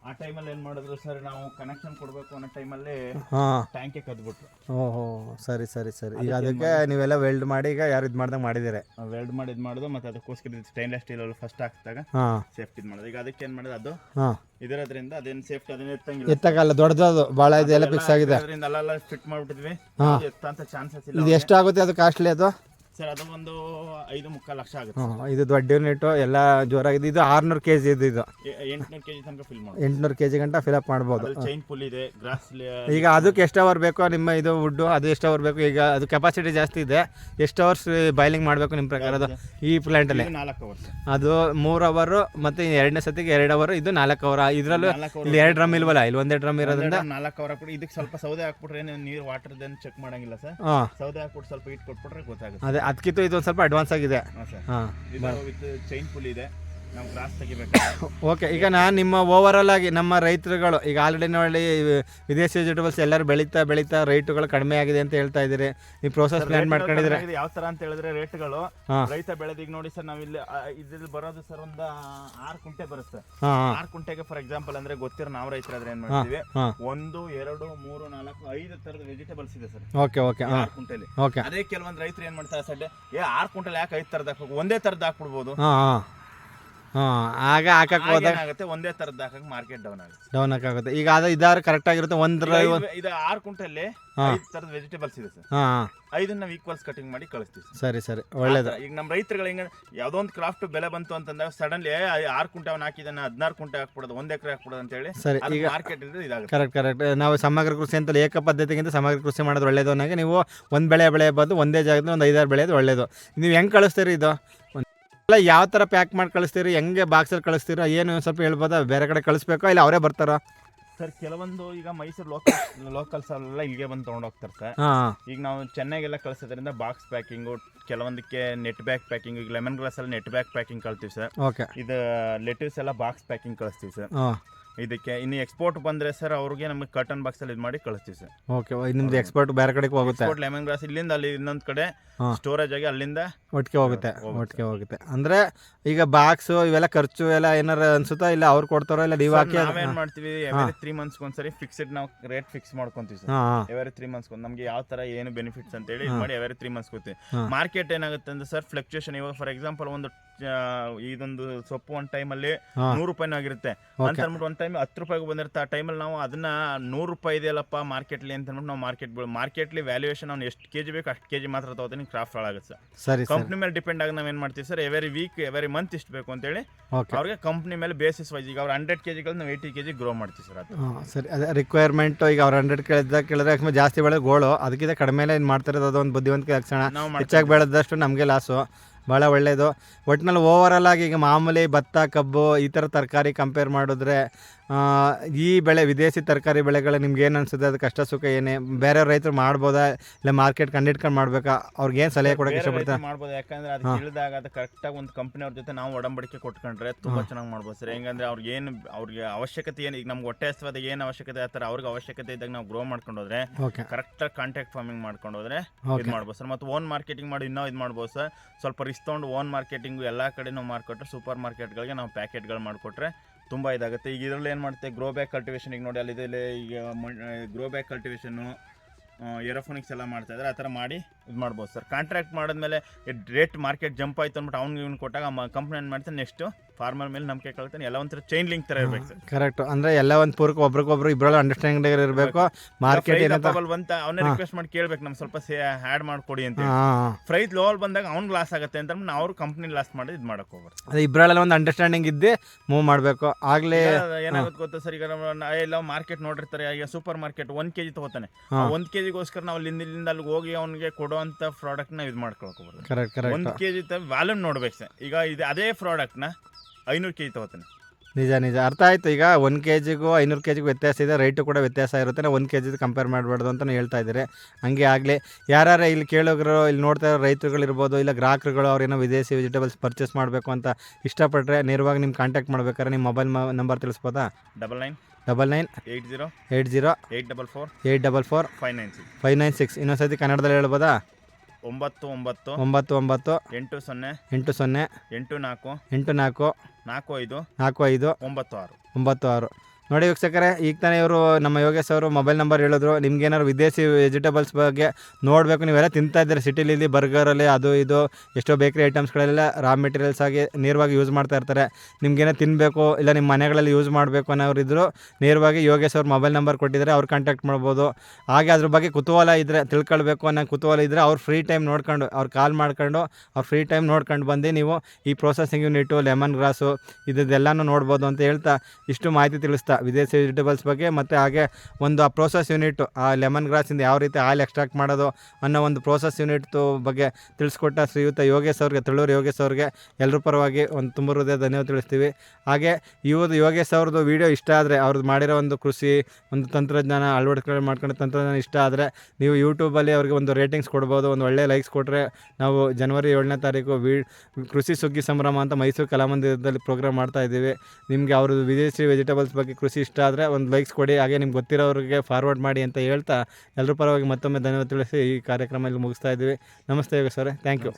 ಆ ಟೈಮಲ್ಲಿ ಏನ್ ಮಾಡಿದ್ರು ಸರ್ ನಾವು ಕನೆಕ್ಷನ್ ಕೊಡಬೇಕು ಅನ್ನೋ ಟೈಮಲ್ಲಿ ಹಾಂ. ಟ್ಯಾಂಕೆ ಕದ್ಬಿಟ್ರು. ಓಹೋ ಸರಿ ಸರಿ ಸರಿ. ಈಗ ಅದಕ್ಕೆ ನೀವೆಲ್ಲ ವೆಲ್ಡ್ ಮಾಡಿ ಈಗ ಯಾರು ಇದು ಮಾಡ್ದಂಗೆ ಮಾಡಿದ್ದೀರಿ ವೆಲ್ಡ್ ಮಾಡಿ ಇದು ಮಾಡೋದು ಮತ್ತೆ ಅದಕ್ಕೋಸ್ಕರ ಸ್ಟೈನ್ಲೆಸ್ ಸ್ಟೀಲ್ ಅಲ್ಲಿ ಫಸ್ಟ್ ಹಾಕಿದಾಗ ಹಾಂ. ಸೇಫ್ಟಿ ಮಾಡೋದು. ಈಗ ಅದಕ್ಕೆ ಏನು ಮಾಡೋದು ಅದು? ಹಾಂ. ಇದರದ್ರಿಂದ ಅದೇನು ಸೇಫ್ಟಿ ಅದನ್ನ ಎತ್ತಂಗಿಲ್ಲ ಎತ್ತಕ್ಕಲ್ಲ ದೊಡ್ಡದು ಭಾಳ ಇದೆಲ್ಲ ಫಿಕ್ಸ್ ಆಗಿದೆ. ಅದರಿಂದ ಅಲ್ಲೆಲ್ಲ ಫಿಟ್ ಮಾಡ್ಬಿಟ್ಟಿದ್ವಿ. ಎತ್ತಂತ ಚಾನ್ಸಸ್ ಇದು ಇಲ್ಲ ಎಷ್ಟು ಆಗುತ್ತೆ ಅದು ಕಾಸ್ಟ್ಲಿ ಅದು? ಸರ್ ಅದು ಒಂದು ಐದು ಮುಕ್ಕಾಲು ಲಕ್ಷ ಆಗುತ್ತೆ ಇದು ದೊಡ್ಡ ಯೂನಿಟ್ ಎಲ್ಲ ಜೋರಾಗಿದೆ. ಇದು ಆರ್ನೂರು ಕೆ ಜಿ ಇದು. ಇದು ಎಂಟುನೂರು ಕೆಜಿ ತನಕ ಫಿಲ್ ಮಾಡೋದು. ಎಂಟುನೂರು ಕೆ ಜಿ ಗಂಟ ಫಿಲಪ್ ಮಾಡ್ಬೋದು. ಚೈನ್ ಫುಲ್ ಇದೆ ಗ್ರಾಸ್ ಈಗ ಅದಕ್ಕೆ ಎಷ್ಟು ಅವರ್ ಬೇಕು ನಿಮ್ಮ ಇದು ವುಡ್ಡು ಅದು ಎಷ್ಟು ಅವರ್ ಬೇಕು ಈಗ ಅದು ಕೆಪಾಸಿಟಿ ಜಾಸ್ತಿ ಇದೆ. ಎಷ್ಟು ಅವರ್ಸ್ ಬಾಯ್ಲಿಂಗ್ ಮಾಡಬೇಕು ನಿಮ್ಮ ಪ್ರಕಾರ? ಅದು ಈ ಪ್ಲ್ಯಾಂಟಲ್ಲಿ ನಾಲ್ಕು ಅವರ್ ಅದು ಮೂರು ಅವರು ಮತ್ತು ಎರಡನೇ ಸತಿಗೆ ಎರಡು ಅವರ್ ಇದು ನಾಲ್ಕು ಅವರ್ ಇದರಲ್ಲೂ ನಾಲ್ಕು ಇಲ್ಲಿ ಎರಡು ಡ್ರಮ್ ಇಲ್ವಲ್ಲ? ಇಲ್ಲಿ ಒಂದೇ ಡ್ರಮ್ ಇರೋದ್ರಿಂದ? ನಾಲ್ಕು ಅವರ್ ಹಾಕ್ಬಿಟ್ಟು ಇದಕ್ಕೆ ಸ್ವಲ್ಪ ಸೌದೆ ಹಾಕ್ಬಿಟ್ರೆ ಏನು ನೀರು ವಾಟರ್ ಚೆಕ್ ಮಾಡಂಗಿಲ್ಲ ಸರ್. ಹಾಂ. ಸೌದೆ ಹಾಕ್ಬಿಟ್ಟು ಸ್ವಲ್ಪ ಇಟ್ಟು ಕೊಟ್ಬಿಟ್ರೆ ಗೊತ್ತಾಗುತ್ತೆ. ಅದೇ ಅದಕ್ಕಿಂತ ಇದು ಒಂದು ಸ್ವಲ್ಪ ಅಡ್ವಾನ್ಸ್ ಆಗಿದೆ. ಹಾಂ ಚೈನ್ ಫುಲ್ ಇದೆ. ನಾವು ತೆಗಿಬೇಕು ಓಕೆ ಈಗ ನಾನು ನಿಮ್ಮ ಓವರಾಲ್ ಆಗಿ ನಮ್ಮ ರೈತರುಗಳು ಈಗ ಆಲ್ರೆಡಿ ನೋಡಿ ವಿದೇಶಿ ವೆಜಿಟೇಬಲ್ಸ್ ಎಲ್ಲರೂ ಬೆಳೀತಾ ಬೆಳೀತಾ ರೈಟುಗಳು ಕಡಿಮೆ ಆಗಿದೆ ಅಂತ ಹೇಳ್ತಾ ಇದ್ದೀರಿ. ನೀವು ಪ್ರೋಸೆಸ್ ಪ್ಲಾನ್ ಮಾಡ್ಕೊಂಡಿದ್ರೆ? ಯಾವ ತರ ಅಂತ ಹೇಳಿದ್ರೆ ರೇಟ್ಗಳು ರೈತ ಬೆಳೆದಿಗ್ ನೋಡಿ ಸರ್ ನಾವಿಲ್ಲಿ ಇಲ್ಲಿ ಇದ್ರಲ್ಲಿ ಬರೋದು ಸರ್ ಒಂದು ಆರು ಕುಂಟೆ ಬರುತ್ತೆ. ಆರು ಕುಂಟೆಗೆ ಫಾರ್ ಎಕ್ಸಾಂಪಲ್ ಅಂದ್ರೆ ಗೊತ್ತಿರೋ ನಾವು ರೈತರಾದ್ರೆ ಏನ್ ಮಾಡ್ತೀವಿ? ಒಂದು ಎರಡು ಮೂರು ನಾಲ್ಕು ಐದು ತರದ ವೆಜಿಟೇಬಲ್ಸ್ ಇದೆ ಸರ್ ಓಕೆ ಓಕೆ ಆರು ಕುಂಟೆಲಿ. ಓಕೆ ಅದೇ ಕೆಲವೊಂದು ರೈತರು ಏನ್ ಮಾಡ್ತಾರೆ ಸರ್ ಏ ಆರು ಕುಂಟೆಲ್ ಯಾಕೆ ಐದು ತರದ ಹಾಕ್ಬೇಕು? ಒಂದೇ ತರದ್ ಹಾಕ್ಬಿಡ್ಬೋದು. ಹಾಂ ಆಗ ಹಾಕಕ್ಕೆ ಹೋದಾಗ ಏನಾಗುತ್ತೆ ಒಂದೇ ತರದ್ ಹಾಕಕ್ ಮಾರ್ಕೆಟ್ ಡೌನ್ ಆಗುತ್ತೆ. ಡೌನ್ ಹಾಕಾಗುತ್ತೆ. ಈಗ ಅದು ಇದಾರು ಕರೆಕ್ಟ್ ಆಗಿರುತ್ತೆ. ಒಂದ್ರ ಈಗ ಐದು- ಇದು ಆರು ಕುಂಟಲ್ಲಿ. ಐದು ತರದ ವೆಜಿಟೇಬಲ್ಸ್ ಇದೆ ಸರ್. ಹಾಂ ಐದನ್ನ ನಾವು ಈಕ್ವಲ್ಸ್ ಕಟಿಂಗ್ ಮಾಡಿ ಕಳಿಸ್ತೀವಿ ಸರ್. ಸರಿ ಸರಿ. ಒಳ್ಳೇದು. ಈಗ ನಮ್ಮ ರೈತರುಗಳು ಹೆಂಗ ಯಾವುದೋ ಒಂದು ಕ್ರಾಫ್ಟ್ ಬೆಲೆ ಬಂತು ಅಂತಂದಾಗ ಸಡನ್ಲಿ ಆರು ಕುಂಟೆ ಅವ್ನು ಹಾಕಿದ್ದಾನೆ ಹದಿನಾರು ಕುಂಟೆ ಹಾಕ್ಬಿಡೋದು ಒಂದ್ ಎಕರೆ ಹಾಕ್ಬಿಡೋದು ಅಂತ ಹೇಳಿ ಸರಿ ಈಗ ಮಾರ್ಕೆಟ್ ಇದ್ರೆ ಇದಾಗುತ್ತೆ. ಕರೆಕ್ಟ್ ಕರೆಕ್ಟ್ ನಾವು ಸಮಗ್ರ ಕೃಷಿ ಅಂತ ಏಕ ಪದ್ಧತಿಗಿಂತ ಸಮಗ್ರ ಕೃಷಿ ಮಾಡೋದು ಒಳ್ಳೇದು ಅನ್ನೋಗೆ ನೀವು ಒಂದ್ ಬೆಳೆ ಬೆಳೆ ಬದ್ದು ಒಂದೇ ಜಾಗದಲ್ಲಿ ಒಂದು ಐದಾರು ಬೆಳೆಯೋದು ಒಳ್ಳೇದು. ನೀವು ಹೆಂಗ್ ಕಳಿಸ್ತೀರಿ ಇದು? ಎಲ್ಲ ಯಾವ ಥರ ಪ್ಯಾಕ್ ಮಾಡಿ ಕಳಿಸ್ತೀರಿ ಹೆಂಗೆ ಬಾಕ್ಸಲ್ಲಿ ಕಳಿಸ್ತೀರಾ ಏನು ಸ್ವಲ್ಪ ಹೇಳ್ಬೋದಾ? ಬೇರೆ ಕಡೆ ಕಳಿಸ್ಬೇಕಾ ಇಲ್ಲ ಅವರೇ ಬರ್ತಾರಾ? ಸರ್ ಕೆಲವೊಂದು ಈಗ ಮೈಸೂರು ಲೋಕಲ್ ಲೋಕಲ್ಸ್ ಎಲ್ಲ ಇಲ್ಲಿಗೆ ಬಂದು ತೊಗೊಂಡು ಹೋಗ್ತಾರೆ ಸರ್ ಹಾಂ. ಈಗ ನಾವು ಚೆನ್ನೈಗೆಲ್ಲ ಕಳಿಸೋದ್ರಿಂದ ಬಾಕ್ಸ್ ಪ್ಯಾಕಿಂಗು ಕೆಲವೊಂದಕ್ಕೆ ನೆಟ್ ಬ್ಯಾಕ್ ಪ್ಯಾಕಿಂಗ್ ಈಗ ಲೆಮನ್ ಗ್ಲಾಸ್ ಅಲ್ಲಿ ನೆಟ್ ಬ್ಯಾಕ್ ಪ್ಯಾಕಿಂಗ್ ಕಳ್ತೀವಿ ಸರ್ ಓಕೆ ಇದು ಲೆಟಿವ್ಸ್ ಎಲ್ಲ ಬಾಕ್ಸ್ ಪ್ಯಾಕಿಂಗ್ ಕಳಿಸ್ತೀವಿ ಸರ್ ಹಾಂ. ಇದಕ್ಕೆ ಇನ್ನು ಎಕ್ಸ್ಪೋರ್ಟ್ ಬಂದ್ರೆ ಸರ್ ಅವ್ರಿಗೆ ನಮಗೆ ಕಟನ್ ಬಾಕ್ಸ್ ಅಲ್ಲಿ ಇದು ಮಾಡಿ ಕಳಿಸ್ತೀವಿ ಸರ್ ಓಕೆ ನಿಮ್ದು ಎಕ್ಸ್ಪೋರ್ಟ್ ಬೇರೆ ಕಡೆಗೆ ಹೋಗುತ್ತೆ ಎಕ್ಸ್ಪೋರ್ಟ್ ಲೆಮನ್ ಗ್ರಾಸ್ ಇಲ್ಲಿಂದ ಅಲ್ಲಿ ಇನ್ನೊಂದ್ ಕಡೆ ಹಾ. ಸ್ಟೋರೇಜ್ ಆಗಿ ಅಲ್ಲಿಂದ ಒಟ್ಟಿಗೆ ಹೋಗುತ್ತೆ ಹೋಗುತ್ತೆ. ಒಟ್ಟಿಗೆ ಹೋಗುತ್ತೆ ಅಂದರೆ ಈಗ ಬಾಕ್ಸ್ ಇವೆಲ್ಲ ಖರ್ಚು ಎಲ್ಲ ಏನಾರ ಅನ್ಸುತ್ತಾ? ಇಲ್ಲ ಅವ್ರು ಕೊಡ್ತಾರೋ ಇಲ್ಲ ನೀವು ಹಾಕಿ ನಾವೇನ್ ಮಾಡ್ತೀವಿ? ಎವರಿ ತ್ರೀ ಮಂತ್ಸ್ ಒಂದ್ಸರಿ ಫಿಕ್ಸ್ಡ್ ನಾವು ರೇಟ್ ಫಿಕ್ಸ್ ಮಾಡ್ಕೊಂತೀವಿ ಸರ್ ಹಾಂ ಹಾಂ. ಎವರಿ ತ್ರೀ ಮಂತ್ಸ್ ನಮಗೆ ಯಾವ ತರ ಏನು ಬೆನಿಫಿಟ್ಸ್ ಅಂತ ಹೇಳಿ ಮಾಡಿ ಎವರಿ ತ್ರೀ ಮಂತ್ಸ್ಗೆ ಹಾ. ಮಾರ್ಕೆಟ್ ಏನಾಗುತ್ತೆ ಅಂದ್ರೆ ಸರ್ ಫ್ಲಕ್ಚುಯೇಷನ್ ಇವಾಗ ಫಾರ್ ಎಕ್ಸಾಂಪಲ್ ಒಂದು ಆ, ಇದೊಂದು ಸೊಪ್ಪು ಒಂದ್ ಟೈಮಲ್ಲಿ ಅಲ್ಲಿ ನೂರು ರೂಪಾಯಿ ಆಗಿರುತ್ತೆ. ಅಂತ ಅಂದ್ಬಿಟ್ಟು ಒಂದು ಟೈಮ್ ಹತ್ತು ರೂಪಾಯಿಗೆ ಬಂದಿರುತ್ತೆ. ಆ ಟೈಮಲ್ಲಿ ನಾವು ಅದನ್ನ ನೂರು ರೂಪಾಯಿ ಇದೆಯಲ್ಲಪ್ಪ ಮಾರ್ಕೆಟ್ಲಿ ಅಂತ ಅಂದ್ಬಿಟ್ಟು ನಾವು ಮಾರ್ಕೆಟ್ ಮಾರ್ಕೆಟ್ಲಿ ವ್ಯಾಲ್ಯೂಯೇಷನ್ ಅವ್ನು ಎಷ್ಟು ಕೆಜಿ ಬೇಕು ಅಷ್ಟು ಕೆಜಿ ಮಾತ್ರ ತಗೋತೀನಿ ಕ್ರಾಫ್ಟ್ ಹಾಳಾಗುತ್ತೆ ಸರ್ ಸರಿ ಸರ್. ಕಂಪ್ನಿ ಮೇಲೆ ಡಿಪೆಂಡ್ ಆಗಿ ನಾವು ಏನು ಮಾಡ್ತೀವಿ sir every week every month ಇಷ್ಟು ಬೇಕು ಅಂತೇಳಿ ಓಕೆ ಅವ್ರಿಗೆ ಕಂಪ್ನಿ ಮೇಲೆ ಬೇಸಿಸ್ ವೈಸ್ ಈಗ ಅವ್ರು ಹಂಡ್ರೆಡ್ ಕೆ ಜಿಗಳು ನಾವು ಏಯ್ಟಿ ಕೆ ಜಿ ಗ್ರೋ ಮಾಡ್ತೀವಿ ಸರ್ ಅದು. ಹಾಂ ಸರಿ. ಅದೇ ರಿಕ್ವೈರ್ಮೆಂಟ್ ಈಗ ಅವ್ರು ಹಂಡ್ರೆಡ್ ಕೇಳಿದ ಕೇಳಿದ್ರೆ ಯಾಕಂದ್ರೆ ಜಾಸ್ತಿ ಬೆಳೆ ಗೋಳು. ಅದಕ್ಕಿಂತ ಕಡಿಮೆ ಏನು ಮಾಡ್ತಿರೋದು ಅದೊಂದು ಬುದ್ಧಿವಂತಿಕೆ ಲಕ್ಷಣ. ನಾವು ಹೆಚ್ಚಾಗಿ ಬೆಳೆದಷ್ಟು ನಮಗೆ ಲಾಸು ಭಾಳ ಒಳ್ಳೆಯದು ಒಟ್ಟಿನಲ್ಲಿ ಓವರಾಲ್ ಆಗಿ ಈಗ ಮಾಮೂಲಿ ಭತ್ತ ಕಬ್ಬು ಈ ಥರ ತರಕಾರಿ ಕಂಪೇರ್ ಮಾಡಿದ್ರೆ ಈ ಬೆಳೆ ವಿದೇಶಿ ತರಕಾರಿ ಬೆಳೆಗಳು ನಿಮ್ಗೆ ಏನು ಅನ್ಸುತ್ತೆ? ಅದು ಕಷ್ಟ ಸುಖ ಏನೇ? ಬೇರೆ ರೈತರು ಮಾಡ್ಬೋದಾ? ಇಲ್ಲ ಮಾರ್ಕೆಟ್ ಕಂಡಿಟ್ಕೊಂಡು ಮಾಡ್ಬೇಕಾ? ಅವ್ರಿಗೆ ಏನು ಸಲಹೆ ಕೊಡೋಕೆ ಇಷ್ಟಪಡ್ತಾರೆ? ಮಾಡ್ಬೋದು. ಯಾಕಂದ್ರೆ ಅದು ತಿಳಿದಾಗ ಅದು ಕರೆಕ್ಟಾಗಿ ಒಂದು ಕಂಪನಿ ಅವ್ರ ಜೊತೆ ನಾವು ಒಡಂಬಡಿಕೆ ಕೊಟ್ಕೊಂಡ್ರೆ ತುಂಬಾ ಚೆನ್ನಾಗಿ ಮಾಡ್ಬೋದು ಸರ್. ಹೆಂಗಂದ್ರೆ ಅವ್ರಿಗೆ ಏನು ಅವ್ರಿಗೆ ಅವಶ್ಯಕತೆ ಏನು ಈಗ ನಮ್ಗೆ ಹೊಟ್ಟೆ ಹಸ್ತವಾದ ಏನು ಅವಶ್ಯಕತೆ ಆತರ ಅವ್ರಿಗೆ ಅವಶ್ಯಕತೆ ಇದ್ದಾಗ ನಾವು ಗ್ರೋ ಮಾಡ್ಕೊಂಡು ಹೋದ್ರೆ ಕರೆಕ್ಟಾಗಿ ಕಾಂಟ್ಯಾಕ್ಟ್ ಫಾರ್ಮಿಂಗ್ ಮಾಡ್ಕೊಂಡು ಹೋದ್ರೆ. ಇದು ಮಾಡ್ಬೋದು ಸರ್. ಮತ್ತು ಓನ್ ಮಾರ್ಕೆಟಿಂಗ್ ಮಾಡಿ ಇನ್ನೂ ಇದು ಮಾಡ್ಬೋದು ಸರ್. ಸ್ವಲ್ಪ ರಿಸ್ಕ್ ತೊಗೊಂಡು ಓನ್ ಮಾರ್ಕೆಟಿಂಗು ಎಲ್ಲ ಕಡೆನೂ ಮಾರ್ಕೊಟ್ರೆ ಸೂಪರ್ ಮಾರ್ಕೆಟ್ಗಳಿಗೆ ನಾವು ಪ್ಯಾಕೆಟ್ಗಳು ಮಾಡಿಕೊಟ್ರೆ ತುಂಬ ಇದಾಗುತ್ತೆ. ಈಗ ಇದರಲ್ಲಿ ಏನು ಮಾಡುತ್ತೆ ಗ್ರೋ ಬ್ಯಾಕ್ ಕಲ್ಟಿವೇಶನ್ ಈಗ ನೋಡಿ, ಅಲ್ಲಿ ಇಲ್ಲಿ ಈಗ ಗ್ರೋ ಬ್ಯಾಕ್ ಕಲ್ಟಿವೇಶನ್ನು ಏರೋಫೋನಿಕ್ಸ್ ಎಲ್ಲ ಮಾಡ್ತಾ ಇದ್ದಾರೆ ಆ ಥರ ಮಾಡಿ ಇದು ಮಾಡ್ಬೋದು ಸರ್. ಕಾಂಟ್ರಾಕ್ಟ್ ಮಾಡಿದ್ಮೇಲೆ ರೇಟ್ ಮಾರ್ಕೆಟ್ ಜಂಪ್ ಆಯ್ತು ಅಂದ್ಬಿಟ್ಟು ಅವ್ನಿಗೆ ಇವ್ನು ಕೊಟ್ಟಾಗ ಕಂಪ್ನಿ ಏನು ಮಾಡ್ತಾನೆ ನೆಕ್ಸ್ಟ್ ಫಾರ್ಮರ್ ಮೇಲೆ ನಂಬಿಕೆ ಕಳ್ತಾನೆ ಎಲ್ಲ ಒಂಥರ ಚೈನ್ ಲಿಂಕ್ ಥರ ಇರಬೇಕು ಸರ್. ಕರೆಕ್ಟ್ ಅಂದರೆ ಎಲ್ಲ ಒಂದು ಪೂರಕ ಒಬ್ರಿಗೊಬ್ರು ಇಬ್ಬರಲ್ಲ ಅಂಡರ್ಸ್ಟ್ಯಾಂಡಿಂಗ್ ಇರಬೇಕು ಮಾರ್ಕೆಟ್ ಬಂತ ಅವನೇ ರಿಕ್ವೆಸ್ಟ್ ಮಾಡಿ ಕೇಳ್ಬೇಕು ನಮ್ಮ ಸ್ವಲ್ಪ ಆ್ಯಡ್ ಮಾಡ್ಕೊಡಿ ಅಂತ ಪ್ರೈಸ್ ಲೋವಲ್ ಬಂದಾಗ ಅವ್ನಿಗೆ ಲಾಸ್ ಆಗುತ್ತೆ ಅಂತ ನಾವು ಅವ್ರು ಕಂಪ್ನಿ ಲಾಸ್ ಮಾಡಿ ಇದು ಮಾಡಕ್ ಹೋಗ್ಬಾರ್ದು ಅದೇ ಇಬ್ಬರಲ್ಲ ಒಂದು ಅಂಡರ್ಸ್ಟ್ಯಾಂಡಿಂಗ್ ಇದ್ದೇ ಮೂವ್ ಮಾಡಬೇಕು. ಆಗಲೇ ಏನಾಗುತ್ತೆ ಗೊತ್ತಾ ಸರ್ ಈಗ ಎಲ್ಲ ಮಾರ್ಕೆಟ್ ನೋಡಿರ್ತಾರೆ ಈಗ ಸೂಪರ್ ಮಾರ್ಕೆಟ್ ಒಂದ್ ಕೆಜಿ ತಗೋತಾನೆ. ಕೆ ಒಂದ್ ಕೆಜಿಗೋಸ್ಕರ ನಾವು ಇಲ್ಲಿಂದ ಇಲ್ಲಿಂದ ಅಲ್ಲಿಗೆ ಹೋಗಿ ಅವ್ನಿಗೆ ಕೊಡುವಂಥ ಪ್ರಾಡಕ್ಟ್ನ ಇದು ಮಾಡ್ಕೊಳ್ಕೋಬಾರ್ದು ಕರೆಕ್ಟ್ ಕರೆಕ್ಟ್ ಒಂದ್ ಕೆಜಿ ವ್ಯಾಲ್ಯೂಮ್ ನೋಡ್ಬೇಕು ಸರ್ ಈಗ ಇದು ಅದೇ ಪ್ರಾಡಕ್ಟ್ನ ಕೆ ಕೆಜಿ ತಗೋತಾನೆ. ನಿಜ ನಿಜ. ಅರ್ಥ ಆಯ್ತು. ಈಗ ಒಂದು ಕೆ ಜಿಗೂ ಐನೂರು ಕೆ ಜಿಗೂ ವ್ಯತ್ಯಾಸ ಇದೆ ರೇಟು ಕೂಡ ವ್ಯತ್ಯಾಸ ಇರುತ್ತೆ. ಒಂದು ಕೆ ಜಿದು ಕಂಪೇರ್ ಮಾಡಬಾರ್ದು ಅಂತ ಹೇಳ್ತಾ ಇದ್ದಾರೆ. ಹಂಗೆ ಆಗಲಿ. ಯಾರು ಇಲ್ಲಿ ಕೇಳೋರು ಇಲ್ಲಿ ನೋಡ್ತಾ ಇರೋ ರೈತರುಗಳಿರ್ಬೋದು ಇಲ್ಲ ಗ್ರಾಹಕರುಗಳು ಅವ್ರೇನೋ ವಿದೇಶಿ ವೆಜಿಟೇಬಲ್ಸ್ ಪರ್ಚೇಸ್ ಮಾಡಬೇಕು ಅಂತ ಇಷ್ಟಪಟ್ಟರೆ ನೇರವಾಗಿ ನಿಮ್ಮ ಕಾಂಟ್ಯಾಕ್ಟ್ ಮಾಡ್ಬೇಕಾದ್ರೆ ನಿಮ್ಮ mobile number ತಿಳಿಸ್ಬೋದಾ? Double nine double nine eight zero eight zero eight double four eight double four five nine six five nine six ಇನ್ನೊಂದ್ಸತಿ ಕನ್ನಡದಲ್ಲಿ ಹೇಳ್ಬೋದಾ? ಒಂಬತ್ತು ಒಂಬತ್ತು. ಒಂಬತ್ತು ಒಂಬತ್ತು. ಎಂಟು ಸೊನ್ನೆ. ಎಂಟು ಸೊನ್ನೆ. ಎಂಟು ನಾಲ್ಕು. ಎಂಟು ನಾಲ್ಕು. ನಾಲ್ಕು ಐದು. ನಾಲ್ಕು ಐದು. ಒಂಬತ್ತು ಆರು. ಒಂಬತ್ತು ಆರು. ನೋಡಿ ವೀಕ್ಷಕರೇ, ಈಗ ತಾನೇ ಇವರು ನಮ್ಮ ಯೋಗೇಶ್ ಅವರು ಮೊಬೈಲ್ ನಂಬರ್ ಹೇಳಿದ್ರು. ನಿಮ್ಗೆ ಏನಾದ್ರು ವಿದೇಶಿ ವೆಜಿಟೇಬಲ್ಸ್ ಬಗ್ಗೆ ನೋಡಬೇಕು, ನೀವೆಲ್ಲ ತಿಂತಾ ಇದ್ದೀರಿ ಸಿಟಿಲಿ ಬರ್ಗರಲ್ಲಿ ಅದು ಇದು, ಎಷ್ಟೋ ಬೇಕ್ರಿ ಐಟಮ್ಸ್ಗಳೆಲ್ಲ ರಾ ಮೆಟೀರಿಯಲ್ಸ್ ಆಗಿ ನೇರವಾಗಿ ಯೂಸ್ ಮಾಡ್ತಾ ಇರ್ತಾರೆ. ನಿಮ್ಗೇನೋ ತಿನ್ನಬೇಕು ಇಲ್ಲ ನಿಮ್ಮ ಮನೆಗಳಲ್ಲಿ ಯೂಸ್ ಮಾಡಬೇಕು ಅನ್ನೋರು ಇದ್ದರು ನೇರವಾಗಿ ಯೋಗೇಶ್ ಅವ್ರ ಮೊಬೈಲ್ ನಂಬರ್ ಕೊಟ್ಟಿದ್ದಾರೆ ಅವ್ರು ಕಾಂಟ್ಯಾಕ್ಟ್ ಮಾಡ್ಬೋದು. ಹಾಗೆ ಅದ್ರ ಬಗ್ಗೆ ಕುತೂಹಲ ಇದ್ದರೆ ತಿಳ್ಕೊಳ್ಬೇಕು ಅನ್ನೋ ಕುತೂಹಲ ಇದ್ದರೆ ಅವ್ರು ಫ್ರೀ ಟೈಮ್ ನೋಡ್ಕೊಂಡು, ಅವ್ರು ಕಾಲ್ ಮಾಡ್ಕೊಂಡು, ಅವ್ರು ಫ್ರೀ ಟೈಮ್ ನೋಡ್ಕೊಂಡು ಬಂದು ನೀವು ಈ ಪ್ರೊಸೆಸಿಂಗ್ ಯೂನಿಟು ಲೆಮನ್ ಗ್ರಾಸು ಇದೆಲ್ಲನೂ ನೋಡ್ಬೋದು ಅಂತ ಹೇಳ್ತಾ ಇಷ್ಟು ಮಾಹಿತಿ ತಿಳಿಸ್ತಾ ವಿದೇಶಿ ವೆಜಿಟೇಬಲ್ಸ್ ಬಗ್ಗೆ ಮತ್ತು ಹಾಗೆ ಒಂದು ಆ ಪ್ರೋಸೆಸ್ ಯೂನಿಟ್ ಆ ಲೆಮನ್ ಗ್ರಾಸಿಂದ ಯಾವ ರೀತಿ ಆಯಿಲ್ ಎಕ್ಸ್ಟ್ರಾಕ್ಟ್ ಮಾಡೋದು ಅನ್ನೋ ಒಂದು ಪ್ರೋಸೆಸ್ ಯೂನಿಟ್ ಬಗ್ಗೆ ತಿಳಿಸ್ಕೊಟ್ಟ ಶ್ರೀಯುತ ಯೋಗೇಶ್ ಅವ್ರಿಗೆ, ತಳ್ಳೂರು ಯೋಗೇಶ್ ಅವ್ರಿಗೆ ಎಲ್ಲರ ಪರವಾಗಿ ಒಂದು ತುಂಬ ಹೃದಯ ಧನ್ಯವಾದ ತಿಳಿಸ್ತೀವಿ. ಹಾಗೆ ಇವ್ರದ್ದು ಯೋಗೇಶ್ ಅವ್ರದ್ದು ವೀಡಿಯೋ ಇಷ್ಟ ಆದರೆ ಅವ್ರದ್ದು ಮಾಡಿರೋ ಒಂದು ಕೃಷಿ, ಒಂದು ತಂತ್ರಜ್ಞಾನ ಅಳವಡಿಕೆ ಮಾಡ್ಕೊಂಡು ತಂತ್ರಜ್ಞಾನ ಇಷ್ಟ ಆದರೆ ನೀವು ಯೂಟ್ಯೂಬಲ್ಲಿ ಅವ್ರಿಗೆ ಒಂದು ರೇಟಿಂಗ್ಸ್ ಕೊಡ್ಬೋದು, ಒಂದು ಒಳ್ಳೆ ಲೈಕ್ಸ್ ಕೊಟ್ಟರೆ ನಾವು ಜನವರಿ ಏಳನೇ ತಾರೀಕು ವಿ, ಕೃಷಿ ಸುಗ್ಗಿ ಸಂಭ್ರಮ ಅಂತ ಮೈಸೂರು ಕಲಾಮಂದಿರದಲ್ಲಿ ಪ್ರೋಗ್ರಾಮ್ ಮಾಡ್ತಾ ಇದ್ದೀವಿ. ನಿಮಗೆ ಅವ್ರದ್ದು ವಿದೇಶಿ ವೆಜಿಟೇಬಲ್ಸ್ ಬಗ್ಗೆ ಕೃಷಿ ಇಷ್ಟ ಆದರೆ ಒಂದು ಲೈಕ್ಸ್ ಕೊಡಿ. ಹಾಗೆ ನಿಮ್ಗೆ ಗೊತ್ತಿರೋರಿಗೆ ಫಾರ್ವರ್ಡ್ ಮಾಡಿ ಅಂತ ಹೇಳ್ತಾ ಎಲ್ಲರ ಪರವಾಗಿ ಮತ್ತೊಮ್ಮೆ ಧನ್ಯವಾದ ತಿಳಿಸಿ ಈ ಕಾರ್ಯಕ್ರಮ ಇಲ್ಲಿ ಮುಗಿಸ್ತಾ ಇದ್ದೀವಿ. ನಮಸ್ತೆ ಯೋಗೇಶ್ ಅವರೇ ಥ್ಯಾಂಕ್ ಯು